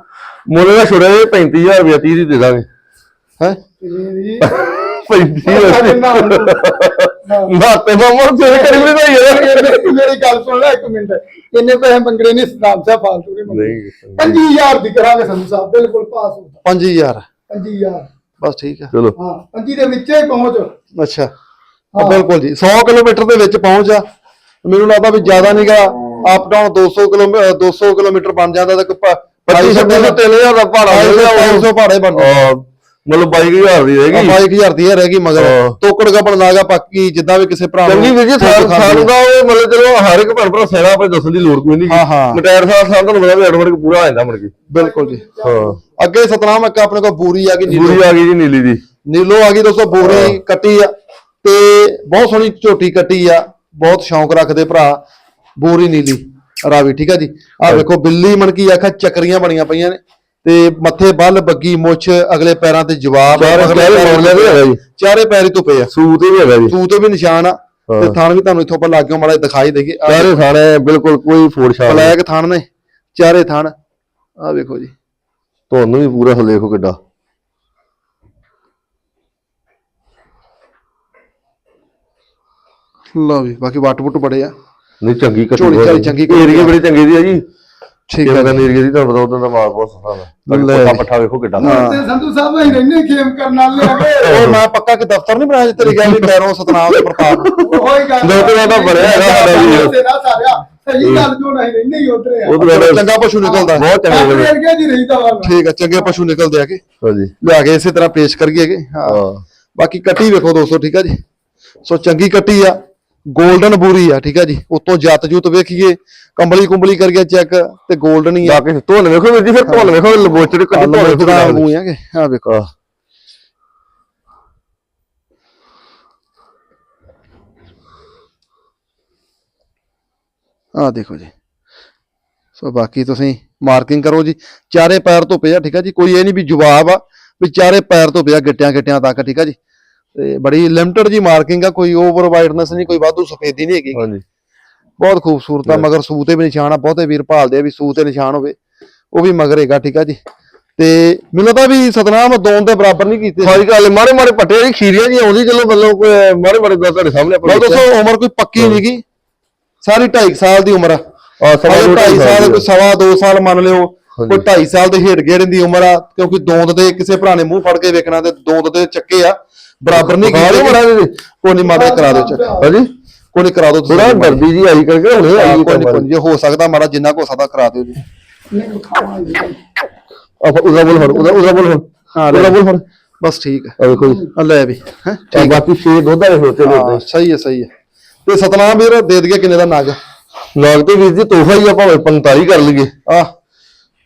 ਮੁੱਲ ਦਾ ਛੁੜੇ 35000 ਰੁਪਏ 30 ਦੀ ਦੇ ਦਾਂਗੇ। ਹੈ? ਜੀ 35000 ਕਿੰਨਾ ਨਾ ਤੇ ਮਾਮਾ ਤੇਰੇ ਕਰੀ ਵੀ ਨਹੀਂ ਯਾਰ। ਮੇਰੀ ਗੱਲ ਸੁਣ ਲੈ ਇੱਕ ਮਿੰਟ। ਇੰਨੇ ਪੈਸੇ ਮੰਗਣੇ ਨਹੀਂ ਸਦਾਮ ਸਾਹਿਬ ਫਾਲਤੂ ਨਹੀਂ ਮੰਗਣੇ ਨਹੀਂ 25000 ਦੀ ਕਰਾਂਗੇ ਸੰਧੂ ਸਾਹਿਬ ਬਿਲਕੁਲ ਪਾਸ ਹੋ 5000 25000 ਬਸ ਠੀਕ ਆ। ਚਲੋ। ਹਾਂ 25 ਦੇ ਵਿੱਚੇ ਹੀ ਪਹੁੰਚ। ਅੱਛਾ। ਹਾਂ, ਬਿਲਕੁਲ ਜੀ 100 ਕਿਲੋਮੀਟਰ ਦੇ ਵਿੱਚ ਪਹੁੰਚ ਆ। ਮੈਨੂੰ ਲੱਗਦਾ ਵੀ ਜ਼ਿਆਦਾ ਨਹੀਂਗਾ ਅਪ ਡਾਊਨ 200 ਕਿਲੋਮੀਟਰ 200 ਕਿਲੋਮੀਟਰ ਬਣ ਜਾਂਦਾ ਤਾਂ ਕੋਈ ਪ- 25 26 3000 ਦਾ ਭਾੜਾ ਮਿਲਦਾ 500 ਭਾੜੇ ਬਣਦੇ ਹਾਂ ਮਤਲਬ 22000 ਦੀ ਰਹੇਗੀ 22000 ਦੀ ਇਹ ਰਹਿ ਗਈ ਮਗਰ ਹਾਂ। ਤੋਕੜ ਗੱਬਣ ਲਾਗਾ ਪੱਕੀ ਜਿੱਦਾਂ ਵੀ ਕਿਸੇ ਭਰਾ ਚੰਗੀ ਵੀਰ ਜੀ ਸਾਲ ਦਿਓ। ਦਾ ਉਹ ਮਤਲਬ ਚਲੋ ਹਰ ਇੱਕ ਭੈਣ ਭਰਾ ਸਹਿਣਾ ਆਪਣੇ ਦੱਸਣ ਦੀ ਲੋੜ ਕੋਈ ਨਹੀਂ ਹਾਂ, ਹਾਂ। ਮਟਾਇਰ ਸਾਲ ਸਾਲ ਤੁਹਾਨੂੰ ਪਤਾ ਵੀ ਐਡਵਰਕ ਪੂਰਾ ਆ ਜਾਂਦਾ ਮੁੜ ਕੇ। ਬਿਲਕੁਲ ਜੀ। ਹਾਂ। ਅੱਗੇ ਸਤਨਾਮ ਇੱਕ ਆਪਣੇ ਕੋਲ ਬੂਰੀ ਆ ਗਈ ਨੀਲੋ। ਪੂਰੀ ਆ ਗਈ ਜੀ ਨੀਲੀ ਦੀ। ਨੀਲੋ ਆ ਗਈ ਦੋਸਤੋ ਬੂਰੀ ਕੱਟੀ ਆ। ਤੇ ਬਹੁਤ ਸੋਹਣੀ ਝੋਟੀ ਕੱਟੀ ਆ। ਬਹੁਤ ਸ਼ੌਂਕ ਰੱਖਦੇ ਭਰਾ। ਬੂਰੀ ਨੀਲੀ ਰਾਵੀ ਠੀਕ ਆ ਜੀ? ਆ ਵੇਖੋ ਬਿੱਲੀ ਮਣਕੀ ਆਖਾ ਚੱਕਰੀਆਂ ਬਣੀਆਂ ਪਈਆਂ ਨੇ। ਤੇ ਮੱਥੇ ਬੱਲ ਬੱਗੀ ਮੁੱਛ ਅਗਲੇ ਪੈਰਾਂ ਤੇ ਜਵਾਬ ਚਾਰੇ ਪੈਰ ਪੈਰਾਂ ਮੋੜਲੇ ਵੀ ਹੈਗਾ ਜੀ। ਚਾਰੇ ਪੈਰ ਹੀ ਧੁੱਪੇ ਆ। ਸੂਤ ਹੀ ਹੈਗਾ ਜੀ। ਤੂੰ ਤੇ ਵੀ ਨਿਸ਼ਾਨ ਆ। ਤੇ। ਥਾਣ ਵੀ ਤੁਹਾਨੂੰ ਇੱਥੋਂ ਆਪਾਂ ਲਾਗਿਓ ਮਾੜਾ ਦਿਖਾਈ ਦੇਗੇ। ਸਾਰੇ ਥਾਣੇ ਬਿਲਕੁਲ ਕੋਈ ਫੋੜ ਨਹੀਂ। ਬਲੈਕ ਥਾਣ ਨੇ ਚਾਰੇ ਥਾਣ। ਆ ਵੇਖੋ ਜੀ। ਤੁਹਾਨੂੰ ਵੀ ਪੂਰਾ ਹਲੇ ਦੇਖੋ ਕਿੱਡਾ। ਲਓ ਵੀ ਬਾਕੀ ਵਾਟ ਵੁੱਟ ਬੜੇ ਆ। ਨਹੀਂ ਚੰਗੀ ਕੱਟੀ ਚੰਗੀ ਏਰੀਆ ਬੜੀ ਚੰਗੀ ਦੀ ਆ ਜੀ। ਠੀਕ ਕਿਵੇਂ ਆ ਦਾ ਏਰੀਆ ਦੀ ਤੁਹਾਨੂੰ ਪਤਾ ਉਦੋਂ ਦਾ ਮਾਲ ਬਹੁਤ ਸਸਤਾ ਲੈ। ਹੈ ਪੱਠਾ ਪੱਠਾ ਵੇਖੋ ਕਿੱਡਾ ਹਾਂ। ਤੇ ਸੰਧੂ ਸਾਹਿਬ ਅਸੀਂ ਰਹਿੰਦੇ ਖੇਮ ਕਰਨ ਵਾਲੇ ਆਗੇ ਉਹ ਮੈਂ ਪੱਕਾ ਕਿ ਦਫ਼ਤਰ ਨਹੀਂ ਬਣਾਇਆ ਜਿੱਤੇ ਲਿਖਿਆ ਵੀ ਪੈਰੋਂ ਸਤਨਾਮ ਤੇ ਪ੍ਰਤਾਪ ਉਹੀ ਗੱਲ ਲੋਕਾਂ ਦਾ ਬਣਿਆ ਹੈਗਾ ਸਾਡਾ ਵੀ। ਸਾਰਿਆ। ਸਹੀ ਗੱਲ ਜੋ ਨਹੀਂ ਰਹਿੰਦੇ ਹੀ ਉਧਰੇ ਆ। ਉਹ ਤਾਂ ਗੱਲ ਚੰਗਾ ਪਸ਼ੂ ਨਿਕਲਦਾ। ਬਹੁਤ ਚੰਗਾ ਜੀ ਰਹੀਦਾ ਵਾ। ਠੀਕ ਆ ਚੰਗੇ ਪਸ਼ੂ ਨਿਕਲਦੇ ਆਗੇ ਹਾਂਜੀ। ਲਿਆ ਕੇ ਇਸੇ ਤਰ੍ਹਾਂ ਪੇਸ਼ ਕਰੀਏਗੇ ਹਾਂ। ਹਾਂ। ਬਾਕੀ ਕੱਟੀ ਵੇਖੋ ਦੋਸਤੋ ਠੀਕ ਆ ਜੀ। ਸੋ ਚੰਗੀ ਕੱਟੀ ਆ। 골ਡਨ ਬੂਰੀ ਆ ਠੀਕ ਆ ਜੀ। ਉਤੋਂ ਜੱਤ ਜੁੱਤ ਵੇਖੀਏ ਕੰਬਲੀ ਕੁੰਬਲੀ ਕਰਕੇ ਚੈੱਕ ਤੇ 골ਡਨ ਹੀ ਆ। ਬਾਕੀ ਧੋਣ ਵੇਖੋ ਵੀਰ ਜੀ ਫਿਰ ਧੋਣ ਵੇਖੋ ਲਬੋਚੜੇ ਕੱਢੀ ਧੋਣ ਵੇਖੋ ਕਿੱਡਾ ਵਾਂਗੂ ਆਗੇ ਆ ਵੇਖੋ। ਆ ਦੇਖੋ ਜੀ। ਸੋ ਬਾਕੀ ਤੁਸੀਂ ਮਾਰਕਿੰਗ ਕਰੋ ਜੀ। ਚਾਰੇ ਪੈਰ ਤੋਂ ਪਿਆ ਠੀਕ ਆ ਜੀ। ਕੋਈ ਇਹ ਨਹੀਂ ਵੀ ਜਵਾਬ ਆ ਵੀ ਚਾਰੇ ਪੈਰ ਤੋਂ ਪਿਆ ਗਿੱਟਿਆਂ ਗਿੱਟਿਆਂ ਤੱਕ ਠੀਕ ਆ ਜੀ। ਤੇ ਬੜੀ ਲਿਮਟਿਡ ਜੀ ਮਾਰਕਿੰਗ ਆ ਕੋਈ ਓਵਰ ਵਾਈਡਨੈਸ ਨਹੀਂ ਕੋਈ ਵਾਧੂ ਸਫੇਦੀ ਨਹੀਂ ਹੈਗੀ। ਹਾਂਜੀ। ਬਹੁਤ ਖੂਬਸੂਰਤ ਆ ਮਗਰ ਸੂ ਤੇ ਵੀ ਨਿਸ਼ਾਨ ਆ ਬਹੁਤੇ ਵੀਰ ਭਾਲਦੇ ਆ ਵੀ ਸੂ ਤੇ ਨਿਸ਼ਾਨ ਹੋਵੇ ਉਹ ਵੀ ਮਗਰ ਹੈਗਾ ਠੀਕ ਆ ਜੀ। ਤੇ ਮੈਨੂੰ ਲੱਗਦਾ ਵੀ ਸਤਨਾਮ ਦੋਨ ਦੇ ਬਰਾਬਰ ਨਹੀਂ ਕੀਤੇ। ਸਾਰੀ ਗੱਲ ਮਾੜੇ ਮਾੜੇ ਪੱਟੇ ਦੀ ਖੀਰੀਆਂ ਜੀ ਆਉਂਦੀ ਚਲੋ ਮਤਲਬ ਕੋਈ ਮਾੜੇ ਮਾੜੇ ਗੱਲ ਤੁਹਾਡੇ ਸਾਹਮਣੇ ਆਪਾਂ ਦੋਸਤੋ ਉਮਰ ਕੋਈ ਪੱਕੀ ਨਹੀਂਗੀ। ਸਾਰੀ 2.5 ਸਾਲ ਦੀ ਉਮਰ ਆ। ਸਵਾ ਅਜੇ ਦੋ ਢਾਈ ਢਾਈ ਸਾਲ ਸਾਲ ਕੋਈ ਸਵਾ ਦੋ ਸਾਲ ਮੰਨ ਲਿਓ। ਕੋਈ 2.5 ਸਾਲ ਦੇ ਹੇਠ ਗੇੜਨ ਦੀ ਉਮਰ ਆ ਕਿਉਂਕਿ ਦੋਂਦ ਦੇ ਕਿਸੇ ਭਰਾ ਨੇ ਮੂੰਹ ਫੜ ਕੇ ਵੇਖਣਾ ਤੇ ਦੋਂਦ ਦੇ ਚੱਕੇ ਆ। ਬਰਾਬਰ ਨਹੀਂ ਦਿਖਾ ਮਾੜਾ ਜਿਹਾ। ਕੋਈ ਨਹੀਂ ਜਿਹਾ ਕਰਾ ਚੱਕ। ਹਾਂਜੀ? ਕੋਈ ਨਹੀਂ ਕਰਾ ਤੁਸੀਂ ਥੋੜਾ ਡਰਦੀ ਜੀ ਆਈ ਕਰਕੇ ਹੁਣੇ ਆਈ ਕੋਈ ਨਹੀਂ ਜੇ ਹੋ ਸਕਦਾ ਮਾੜਾ ਜਿੰਨਾ ਕੋ ਸਕਦਾ ਕਰਾ ਦਿਓ ਜੀ। ਆਪਾਂ ਉਹਦਾ ਬੋਲ ਹੁਣ ਉਹਦਾ ਉਹਦਾ ਬੋਲ ਹੁਣ। ਹਾਂ, ਉਹਦਾ ਬੋਲ ਹੁਣ। ਬਸ ਠੀਕ ਹੈ। ਵੇਖੋ ਜੀ ਲੈ ਵੀ ਹੈ ਆ ਬਾਕੀ ਛੇ ਦੁੱਧ ਵਾਲੇ ਹੋਤੇ ਨੇ ਸਹੀ ਹੈ ਸਹੀ ਹੈ। ਤੇ ਸਤਨਾਮ ਵੀਰ ਦੇ ਦਈਏ ਕਿੰਨੇ ਦਾ ਨਗ? ਨਾਗ ਤੇ ਵੀਰ ਜੀ ਤੋਹਫਾ ਹੀ ਆਪਾਂ 45 ਕਰ ਲਈਏ। ਆ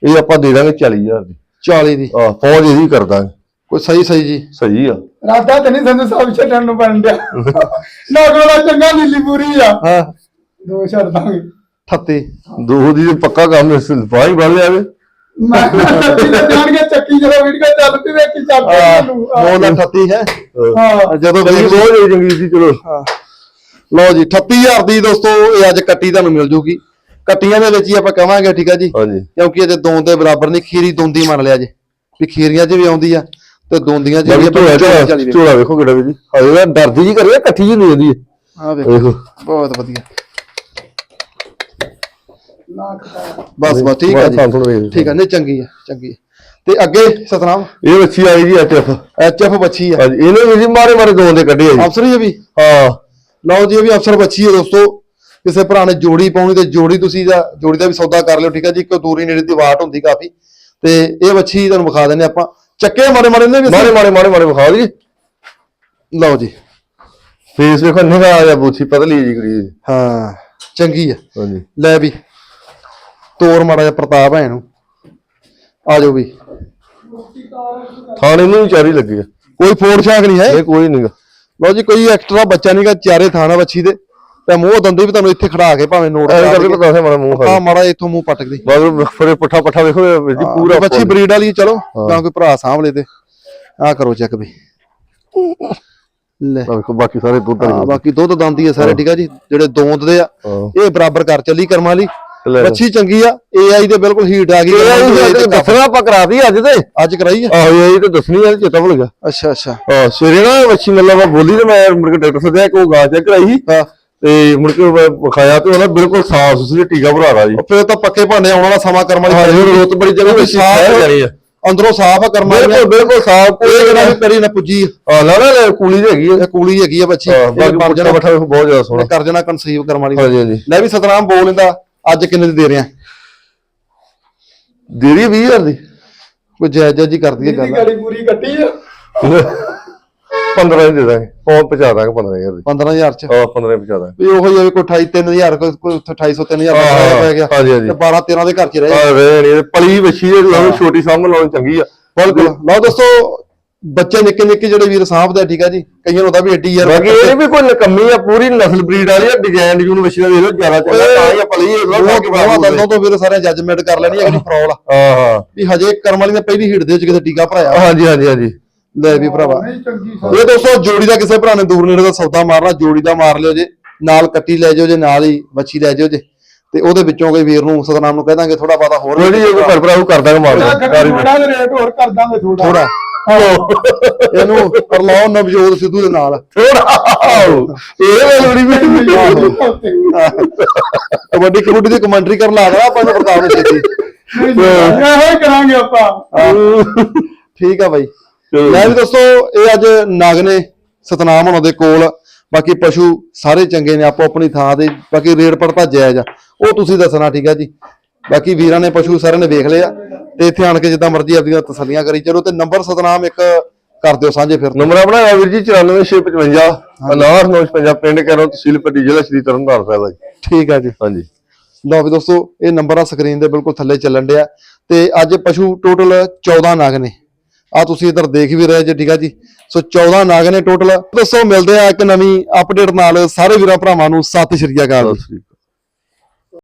ਇਹ ਆਪਾਂ ਦੇ ਦਾਂਗੇ 40000 ਦੀ। 40 ਦੀ। ਆ ਪਹੁੰਚ ਇਹਦੀ ਕਰ ਦਾਂਗੇ ਕੋਈ ਸਹੀ ਸਹੀ ਜੀ। ਸਹੀ ਆ। ਰਾਦਾ ਤੇ ਨਹੀਂ ਸੰਧੂ ਸਾਹਿਬ ਛੱਡਣ ਨੂੰ ਬਣ ਡਿਆ। ਨਗਲਾ ਚੰਗਾ ਨੀਲੀ ਪੂਰੀ ਆ। ਹਾਂ। ਦੋ ਛੱਡ ਦਾਂਗੇ। 38 ਦੋ ਦੀ ਤੇ ਪੱਕਾ ਕੰਮ ਇਸ ਬਾਈ ਬਣ ਲਿਆ ਵੇ। ਮੈਂ ਕਿਤੇ ਜਾਣਗੇ ਚੱਕੀ ਜਦੋਂ ਵੀਡੀਓ ਚੱਲ ਪਈ ਵੇਖੀ ਚੱਲ ਪਈ ਮੈਨੂੰ। ਨੌ ਦਾ 38 ਹੈ। ਹਾਂ। ਜਦੋਂ ਚੰਗੀ ਹੀ ਸੀ ਚਲੋ। ਲਓ ਜੀ 38000 ਦੀ ਦੋਸਤੋ ਇਹ ਅੱਜ ਕੱਟੀ ਤੁਹਾਨੂੰ ਮਿਲ ਜੂਗੀ। ਕੱਟੀਆਂ ਦੇ ਵਿੱਚ ਹੀ ਆਪਾਂ ਕਵਾਂਗੇ ਠੀਕ ਆ ਜੀ? ਕਿਉਂਕਿ ਅਜੇ ਦੋਂਦ ਦੇ ਬਰਾਬਰ ਨਹੀਂ ਖੀਰੀ ਦੋਂਦੀ ਮੰਨ ਲਿਆ ਜੀ। ਵੀ ਖੀਰੀਆਂ 'ਚ ਵੀ ਆਉਂਦੀ ਆ। ਤੇ ਦੋਂਦੀਆਂ ਆਪਾਂ ਝੋਲਾ ਵੇਖੋ। ਕਿਹੜਾ ਵੀ ਜੀ ਹਾਏ ਡਰਦੀ ਜੀ ਕਰੇ ਇਕੱਠੀ ਜੀ ਨਹੀਂ ਵੇਖੋ। ਵੇਖੋ। ਬਹੁਤ ਵਧੀਆ। ਬਸ ਬਸ ਠੀਕ ਆ ਬੜਾ ਜੀ। ਠੀਕ ਆ। ਨਹੀਂ ਚੰਗੀ ਆ ਚੰਗੀ ਆ। ਤੇ ਅੱਗੇ ਸਤਨਾਮ? ਇਹ ਬੱਚੀ ਆਈ ਜੀ ਐਚਐਫ। ਐਚਐਫ ਬੱਚੀ ਆ। ਹਾਂਜੀ ਇਹਨੇ ਵੀ ਜੀ ਮਾਰੇ ਮਾਰੇ ਦੋ ਦੇ ਕੱਢੇ ਆ ਜੀ। ਅਫਸਰ ਹੀ ਆ ਵੀ? ਹਾਂ। ਲਓ ਜੀ ਇਹ ਵੀ ਅਫਸਰ ਬੱਚੀ ਹੈ ਦੋਸਤੋ। ਕਿਸੇ ਭਰਾ ਨੇ ਜੋੜੀ ਪਾਉਣੀ ਤੇ ਜੋੜੀ ਤੁਸੀਂ ਦਾ ਜੋੜੀ ਦਾ ਵੀ ਸੌਦਾ ਕਰ ਲਿਓ ਠੀਕ ਹੈ ਜੀ? ਕਿਉਂ ਦੂਰੀ ਨੇੜੇ ਦੀ ਵਾਟ ਹੁੰਦੀ ਕਾਫੀ। ਤੇ ਇਹ ਬੱਚੀ ਤੁਹਾਨੂੰ ਵਿਖਾ ਦਿੰਦੇ ਆਪਾਂ। ਚੱਕੇ ਮਾਰੇ ਮਾਰੇ ਨੇ ਵੀ ਮਾਰੇ ਮਾਰੇ ਮਾਰੇ ਮਾਰੇ ਵਿਖਾ ਦਈਏ ਲਓ ਜੀ। ਫੇਸ ਵੇਖੋ ਨਿਗਾ ਆ ਜਾਂ ਬੂਥੀ ਪਤਲੀ ਜੀ ਕਰੀ ਹਾਂ ਚੰਗੀ ਆ। ਹਾਂਜੀ। ਲੈ ਵੀ ਤੋਰ ਮਾੜਾ ਜਿਹਾ ਪ੍ਰਤਾਪ ਹੈ ਇਹਨੂੰ। ਆ ਜਾਓ ਵੀ। ਥਾਣੇ ਨੂੰ ਵੀ ਚਾਰੀ ਲੱਗੇ ਆ। ਕੋਈ ਫੋੜ ਛਾਕ ਨਹੀਂ ਹੈ। ਇਹ ਕੋਈ ਨਹੀਂਗਾ ਲਓ ਜੀ ਕੋਈ ਐਕਸਟਰਾ ਬੱਚਾ ਨਹੀਂਗਾ ਚਾਰੇ ਥਾਣਾ ਬੱਚੀ ਦੇ। ਤੇ ਮੂੰਹ ਦੰਦੇ ਵੀ ਤੁਹਾਨੂੰ ਇੱਥੇ ਖੜਾ ਕੇ ਭਾਵੇਂ ਨੋਟ ਐਂ ਕਰਾ ਕਰਕੇ। ਪਤਾ ਮਾਰਾ ਮੂੰਹ ਆ ਖਾ ਮਾੜਾ ਇੱਥੋਂ ਮੂੰਹ ਪਟਕਦੀ ਬਾਅਦ ਫਰੇ ਪੁੱਠਾ ਪੱਠਾ ਵੇਖੋ ਜੀ ਪੂਰਾ ਬੱਚੀ ਬਰੀਡ ਵਾਲੀ ਚਲੋ ਤਾਂ ਕੋਈ ਭਰਾ ਲੇ ਤੇ। ਆ ਕਰੋ ਚੈੱਕ ਵੀ। ਲੈ। ਵੇਖੋ ਬਾਕੀ ਸਾਰੇ ਦੁੱਧ ਵਾਲੇ ਬਾਕੀ ਦੁੱਧ ਦੰਦੀ ਹੈ ਸਾਰੇ ਠੀਕ ਆ ਜੀ? ਜਿਹੜੇ ਦੋਂਦ ਦੇ ਆ ਇਹ ਬਰਾਬਰ ਕਰ ਚੱਲੀ ਕਰਮਾਂ ਵਾਲੀ। ਲੈ ਲਓ। ਬੱਚੀ ਚੰਗੀ ਆ AI ਦੇ ਬਿਲਕੁਲ ਹੀਟ ਆ ਗਈ। ਤੇ ਦੱਸਣਾ ਆਪਾਂ ਕਰਾਤੀ ਅੱਜ ਤੇ। ਅੱਜ ਕਰਾਈ ਆ? ਆਹੋ ਇਹ ਤਾਂ ਦੱਸਣੀ ਆ ਚੇਤਾ ਭੁੱਲ ਗਿਆ। ਅੱਛਾ ਅੱਛਾ। ਹਾਂ ਸਵੇਰੇ ਨਾ ਵੱਛੀ ਮਤਲਬ ਮੈਂ ਬੋਲੀ ਤੇ ਮੈਂ ਮੁੜ ਕੇ ਡਾਕਟਰ ਸੱਦਿਆ ਕਿ ਗਾਂ ਚੈੱਕ ਕਰਾਈ ਹਾਂ। ਤੇ ਮੁੜ ਕੇ ਵਿਖਾਇਆ ਤੇ ਉਹਨਾਂ ਬਿਲਕੁਲ ਸਾਫ਼ ਸੁਥਰੀ ਟੀਕਾ ਭਰਾਦਾ ਜੀ। ਫਿਰ ਤਾਂ ਪੱਕੇ ਭਾਂਡੇ ਆਉਣ ਵਾਲਾ ਸਮਾਂ ਕਰਮ ਵਾਲੀ ਹਾਂ ਜੀ ਰੋਤ ਬੜੀ ਜਗ੍ਹਾ ਵਿੱਚ ਸਾਫ਼ ਜਾਣੀ ਆ। ਅੰਦਰੋਂ ਸਾਫ਼ ਆ ਕਰਮਾਂ ਵਾਲੀ ਬਿਲਕੁਲ ਬਿਲਕੁਲ ਸਾਫ਼। ਇਹ ਜਿਹੜਾ ਵੀ ਪੈਰੀ ਨਾ ਪੁੱਜੀ। ਆ। ਆ ਨਾ ਨਾ ਕੂਲੀ ਹੈਗੀ ਆ। ਕੂਲੀ ਹੈਗੀ ਆ ਬੱਚੀ। ਹਾਂ, ਬਾਕੀ ਜਾਣਾ ਵੇਖੋ ਬਹੁਤ ਜ਼ਿਆਦਾ ਸੋਹਣਾ। ਕਰ ਜਾਣਾ ਕਨਸੀਵ ਕਰਮ ਵਾਲੀ ਹਾਂਜੀ ਹਾਂਜੀ। ਲੈ ਵੀ ਸਤਨਾਮ ਬੋਲ ਲੈਂਦਾ ਅੱਜ ਕਿੰਨੇ ਦੀ ਦੇ ਰਿਆਂ ਦੇ ਦੀ 20000 ਦੀ। ਕੋਈ ਜਾਇਜ਼ ਜਾਇਜ਼ ਹੀ ਕਰ ਦਈਏ ਇਹਦੀ ਗੱਲ। ਗਾੜੀ ਪੂਰੀ ਕੱਟੀ ਆ। 15 ਦੇ ਦਾਂਗੇ। ਫੋਨ ਪਹੁੰਚਾ ਦਾਂਗੇ 15000 ਦੀ। 15000 ਚ? ਹਾਂ 15 ਪਹੁੰਚਾ ਦਾਂਗੇ। ਵੀ ਉਹੀ ਆ ਵੀ ਕੋਈ 28 3000 ਕੋਈ ਕੋਈ ਉੱਥੇ 2800 3000 ਦਾ ਹਾਂ, ਪੈ ਗਿਆ। ਹਾਂਜੀ, ਹਾਂਜੀ। ਤੇ 12 13 ਦੇ ਘਰ ਚ ਰਹੇ। ਆ ਵੇਣੀ ਪਲੀ ਵੱਛੀ ਦੇ ਲਾਉਣ ਛੋਟੀ ਸਾਂਭ ਲਾਉਣ ਚੰਗੀ ਆ। ਬਿਲਕੁਲ। ਲਓ ਦੋਸਤੋ ਬੱਚੇ ਨਿੱਕੇ ਨਿੱਕੇ ਜਿਹੜੇ ਵੀਰ ਸਾਹਮਣੇ ਆ, ਠੀਕ ਆ ਜੀ। ਕਈਆਂ ਨੂੰ ਹੁੰਦਾ ਵੀ ਐਡੀ ਯਾਰ ਬਾਕੀ ਇਹ ਵੀ ਕੋਈ ਨਕਮੀ ਆ ਪੂਰੀ ਨਸਲ ਬਰੀਡ ਵਾਲੀ ਆ ਡਿਜ਼ਾਈਨ ਵੱਛੀ ਦਾ ਦੇਖ ਲਓ ਜ਼ਿਆਦਾ ਚੰਗਾ ਤਾਂ ਹੀ ਆ ਪਲੀ ਇਹ ਬਹੁਤ ਬਹੁਤ ਦੰਦੋਂ ਤੋਂ ਵੀਰ ਸਾਰੇ ਜੱਜਮੈਂਟ ਕਰ ਲੈਣੀ ਹੈ ਕਿ ਫਰੌਲ ਆ। ਹਾਂ ਹਾਂ। ਵੀ ਹਜੇ ਕਰਮ ਵਾਲੀ ਨੇ ਪਹਿਲੀ ਹੀਟ ਦੇ ਵਿੱਚ ਕਿਤੇ ਟੀਕਾ ਭਰਾਇਆ। ਹਾਂਜੀ ਹਾਂਜੀ ਹਾਂਜੀ। ਲੈ ਵੀ ਭਰਾਵਾ। ਨਹੀਂ ਚੰਗੀ ਇਹ ਦੋਸਤੋ ਜੋੜੀ ਦਾ ਕਿਸੇ ਭਰਾ ਨੇ ਦੂਰ ਨੇੜੇ ਦਾ ਸੌਦਾ ਮਾਰਨਾ ਜੋੜੀ ਦਾ ਮਾਰ ਲਿਓ ਜੇ ਨਾਲ ਕੱਟੀ ਲੈ ਜਾਓ ਜੇ ਨਾਲ ਹੀ ਬੱਚੀ ਲੈ ਜਾਓ ਜੇ। ਤੇ ਉਹਦੇ ਵਿੱਚੋਂ ਕੋਈ ਵੀਰ ਨੂੰ ਸਤਨਾਮ ਨੂੰ ਕਹਿ ਦਾਂਗੇ ਥੋੜਾ ਬਾਤਾ ਹੋਰ ਕੋਈ ਨਹੀਂ ਕੋਈ ਭਰ। ਭਰਾ ਉਹ ਕਰ ਦਾਂਗੇ ਮਾਰ ਦਾਂਗੇ ਥੋੜਾ ਜਿਹਾ ਰੇਟ ਹੋਰ ਕਰ ਦਾਂਗੇ ਥੋੜਾ ਥੋੜਾ ਇਹਨੂੰ ਕਰਲਾਓ ਨਵਜੋਤ ਸਿੱਧੂ ਦੇ ਨਾਲ। ਥੋੜਾ ਇਹ ਵੇਲ ਬੜੀ ਕਬੱਡੀ ਕਬੱਡੀ ਦੀ ਕਮੈਂਟਰੀ ਕਰਨ ਲਾ ਦੇਣਾ ਆਪਾਂ ਨੂੰ ਪ੍ਰਤਾਪ ਨੂੰ ਛੇਤੀ। ਇਹੋ ਹੀ ਕਰਾਂਗੇ ਆਪਾਂ। ਠੀਕ ਆ ਬਾਈ। ਲੈ ਵੀ ਦੋਸਤੋ ਇਹ ਅੱਜ ਨਗ ਨੇ ਸਤਨਾਮ ਉਹਨਾਂ ਦੇ ਕੋਲ। ਬਾਕੀ ਪਸ਼ੂ ਸਾਰੇ ਚੰਗੇ ਨੇ ਆਪੋ ਆਪਣੀ ਥਾਂ ਤੇ ਬਾਕੀ ਰੇਟ ਪੜਤਾ ਜਾਇਜ਼ ਆ। ਉਹ ਤੁਸੀਂ ਦੱਸਣਾ ਠੀਕ ਆ ਜੀ। ਬਾਕੀ ਵੀਰਾਂ ਨੇ ਪਸ਼ੂ ਸਾਰਿਆਂ ਨੇ ਵੇਖ ਲਿਆ ਤੇ ਇੱਥੇ ਆਣ ਕੇ ਜਿੱਦਾਂ ਮਰਜ਼ੀ ਆਪਦੀਆਂ ਤਸੱਲੀਆਂ ਕਰੀ ਚਲੋ ਤੇ ਨੰਬਰ ਸਤਨਾਮ ਇੱਕ ਕਰ ਦਿਓ ਸਾਂਝੇ ਫਿਰ। ਨੰਬਰ ਆਪਣਾ ਹੈ ਵੀਰ ਜੀ 94655 ਅਨਾਰ ਪਿੰਡ ਕਰੋ ਤਹਿਸੀਲ ਪੱਟੀ ਜ਼ਿਲ੍ਹਾ ਸ਼੍ਰੀ ਤਰਨਤਾਰਨ ਸਾਹਿਬ ਜੀ। ਠੀਕ ਆ ਜੀ। ਹਾਂਜੀ। ਲਓ ਵੀ ਦੋਸਤੋ ਇਹ ਨੰਬਰ ਆ ਸਕਰੀਨ ਦੇ ਬਿਲਕੁਲ ਥੱਲੇ ਚੱਲਣ ਡਿਆ। ਤੇ ਅੱਜ ਪਸ਼ੂ ਟੋਟਲ 14 ਨਗ ਨੇ। ਆ ਤੁਸੀਂ ਇਧਰ ਦੇਖ ਵੀ ਰਹੇ ਜੇ, ਠੀਕ ਆ ਜੀ। ਸੋ 14 ਨਾਗ ਨੇ ਟੋਟਲ ਦੱਸੋ, ਮਿਲਦੇ ਆ ਇੱਕ ਨਵੀਂ ਅਪਡੇਟ ਨਾਲ। ਸਾਰੇ ਵੀਰਾਂ, ਭਰਾਵਾਂ ਨੂੰ ਸਤਿ ਸ੍ਰੀ ਅਕਾਲ।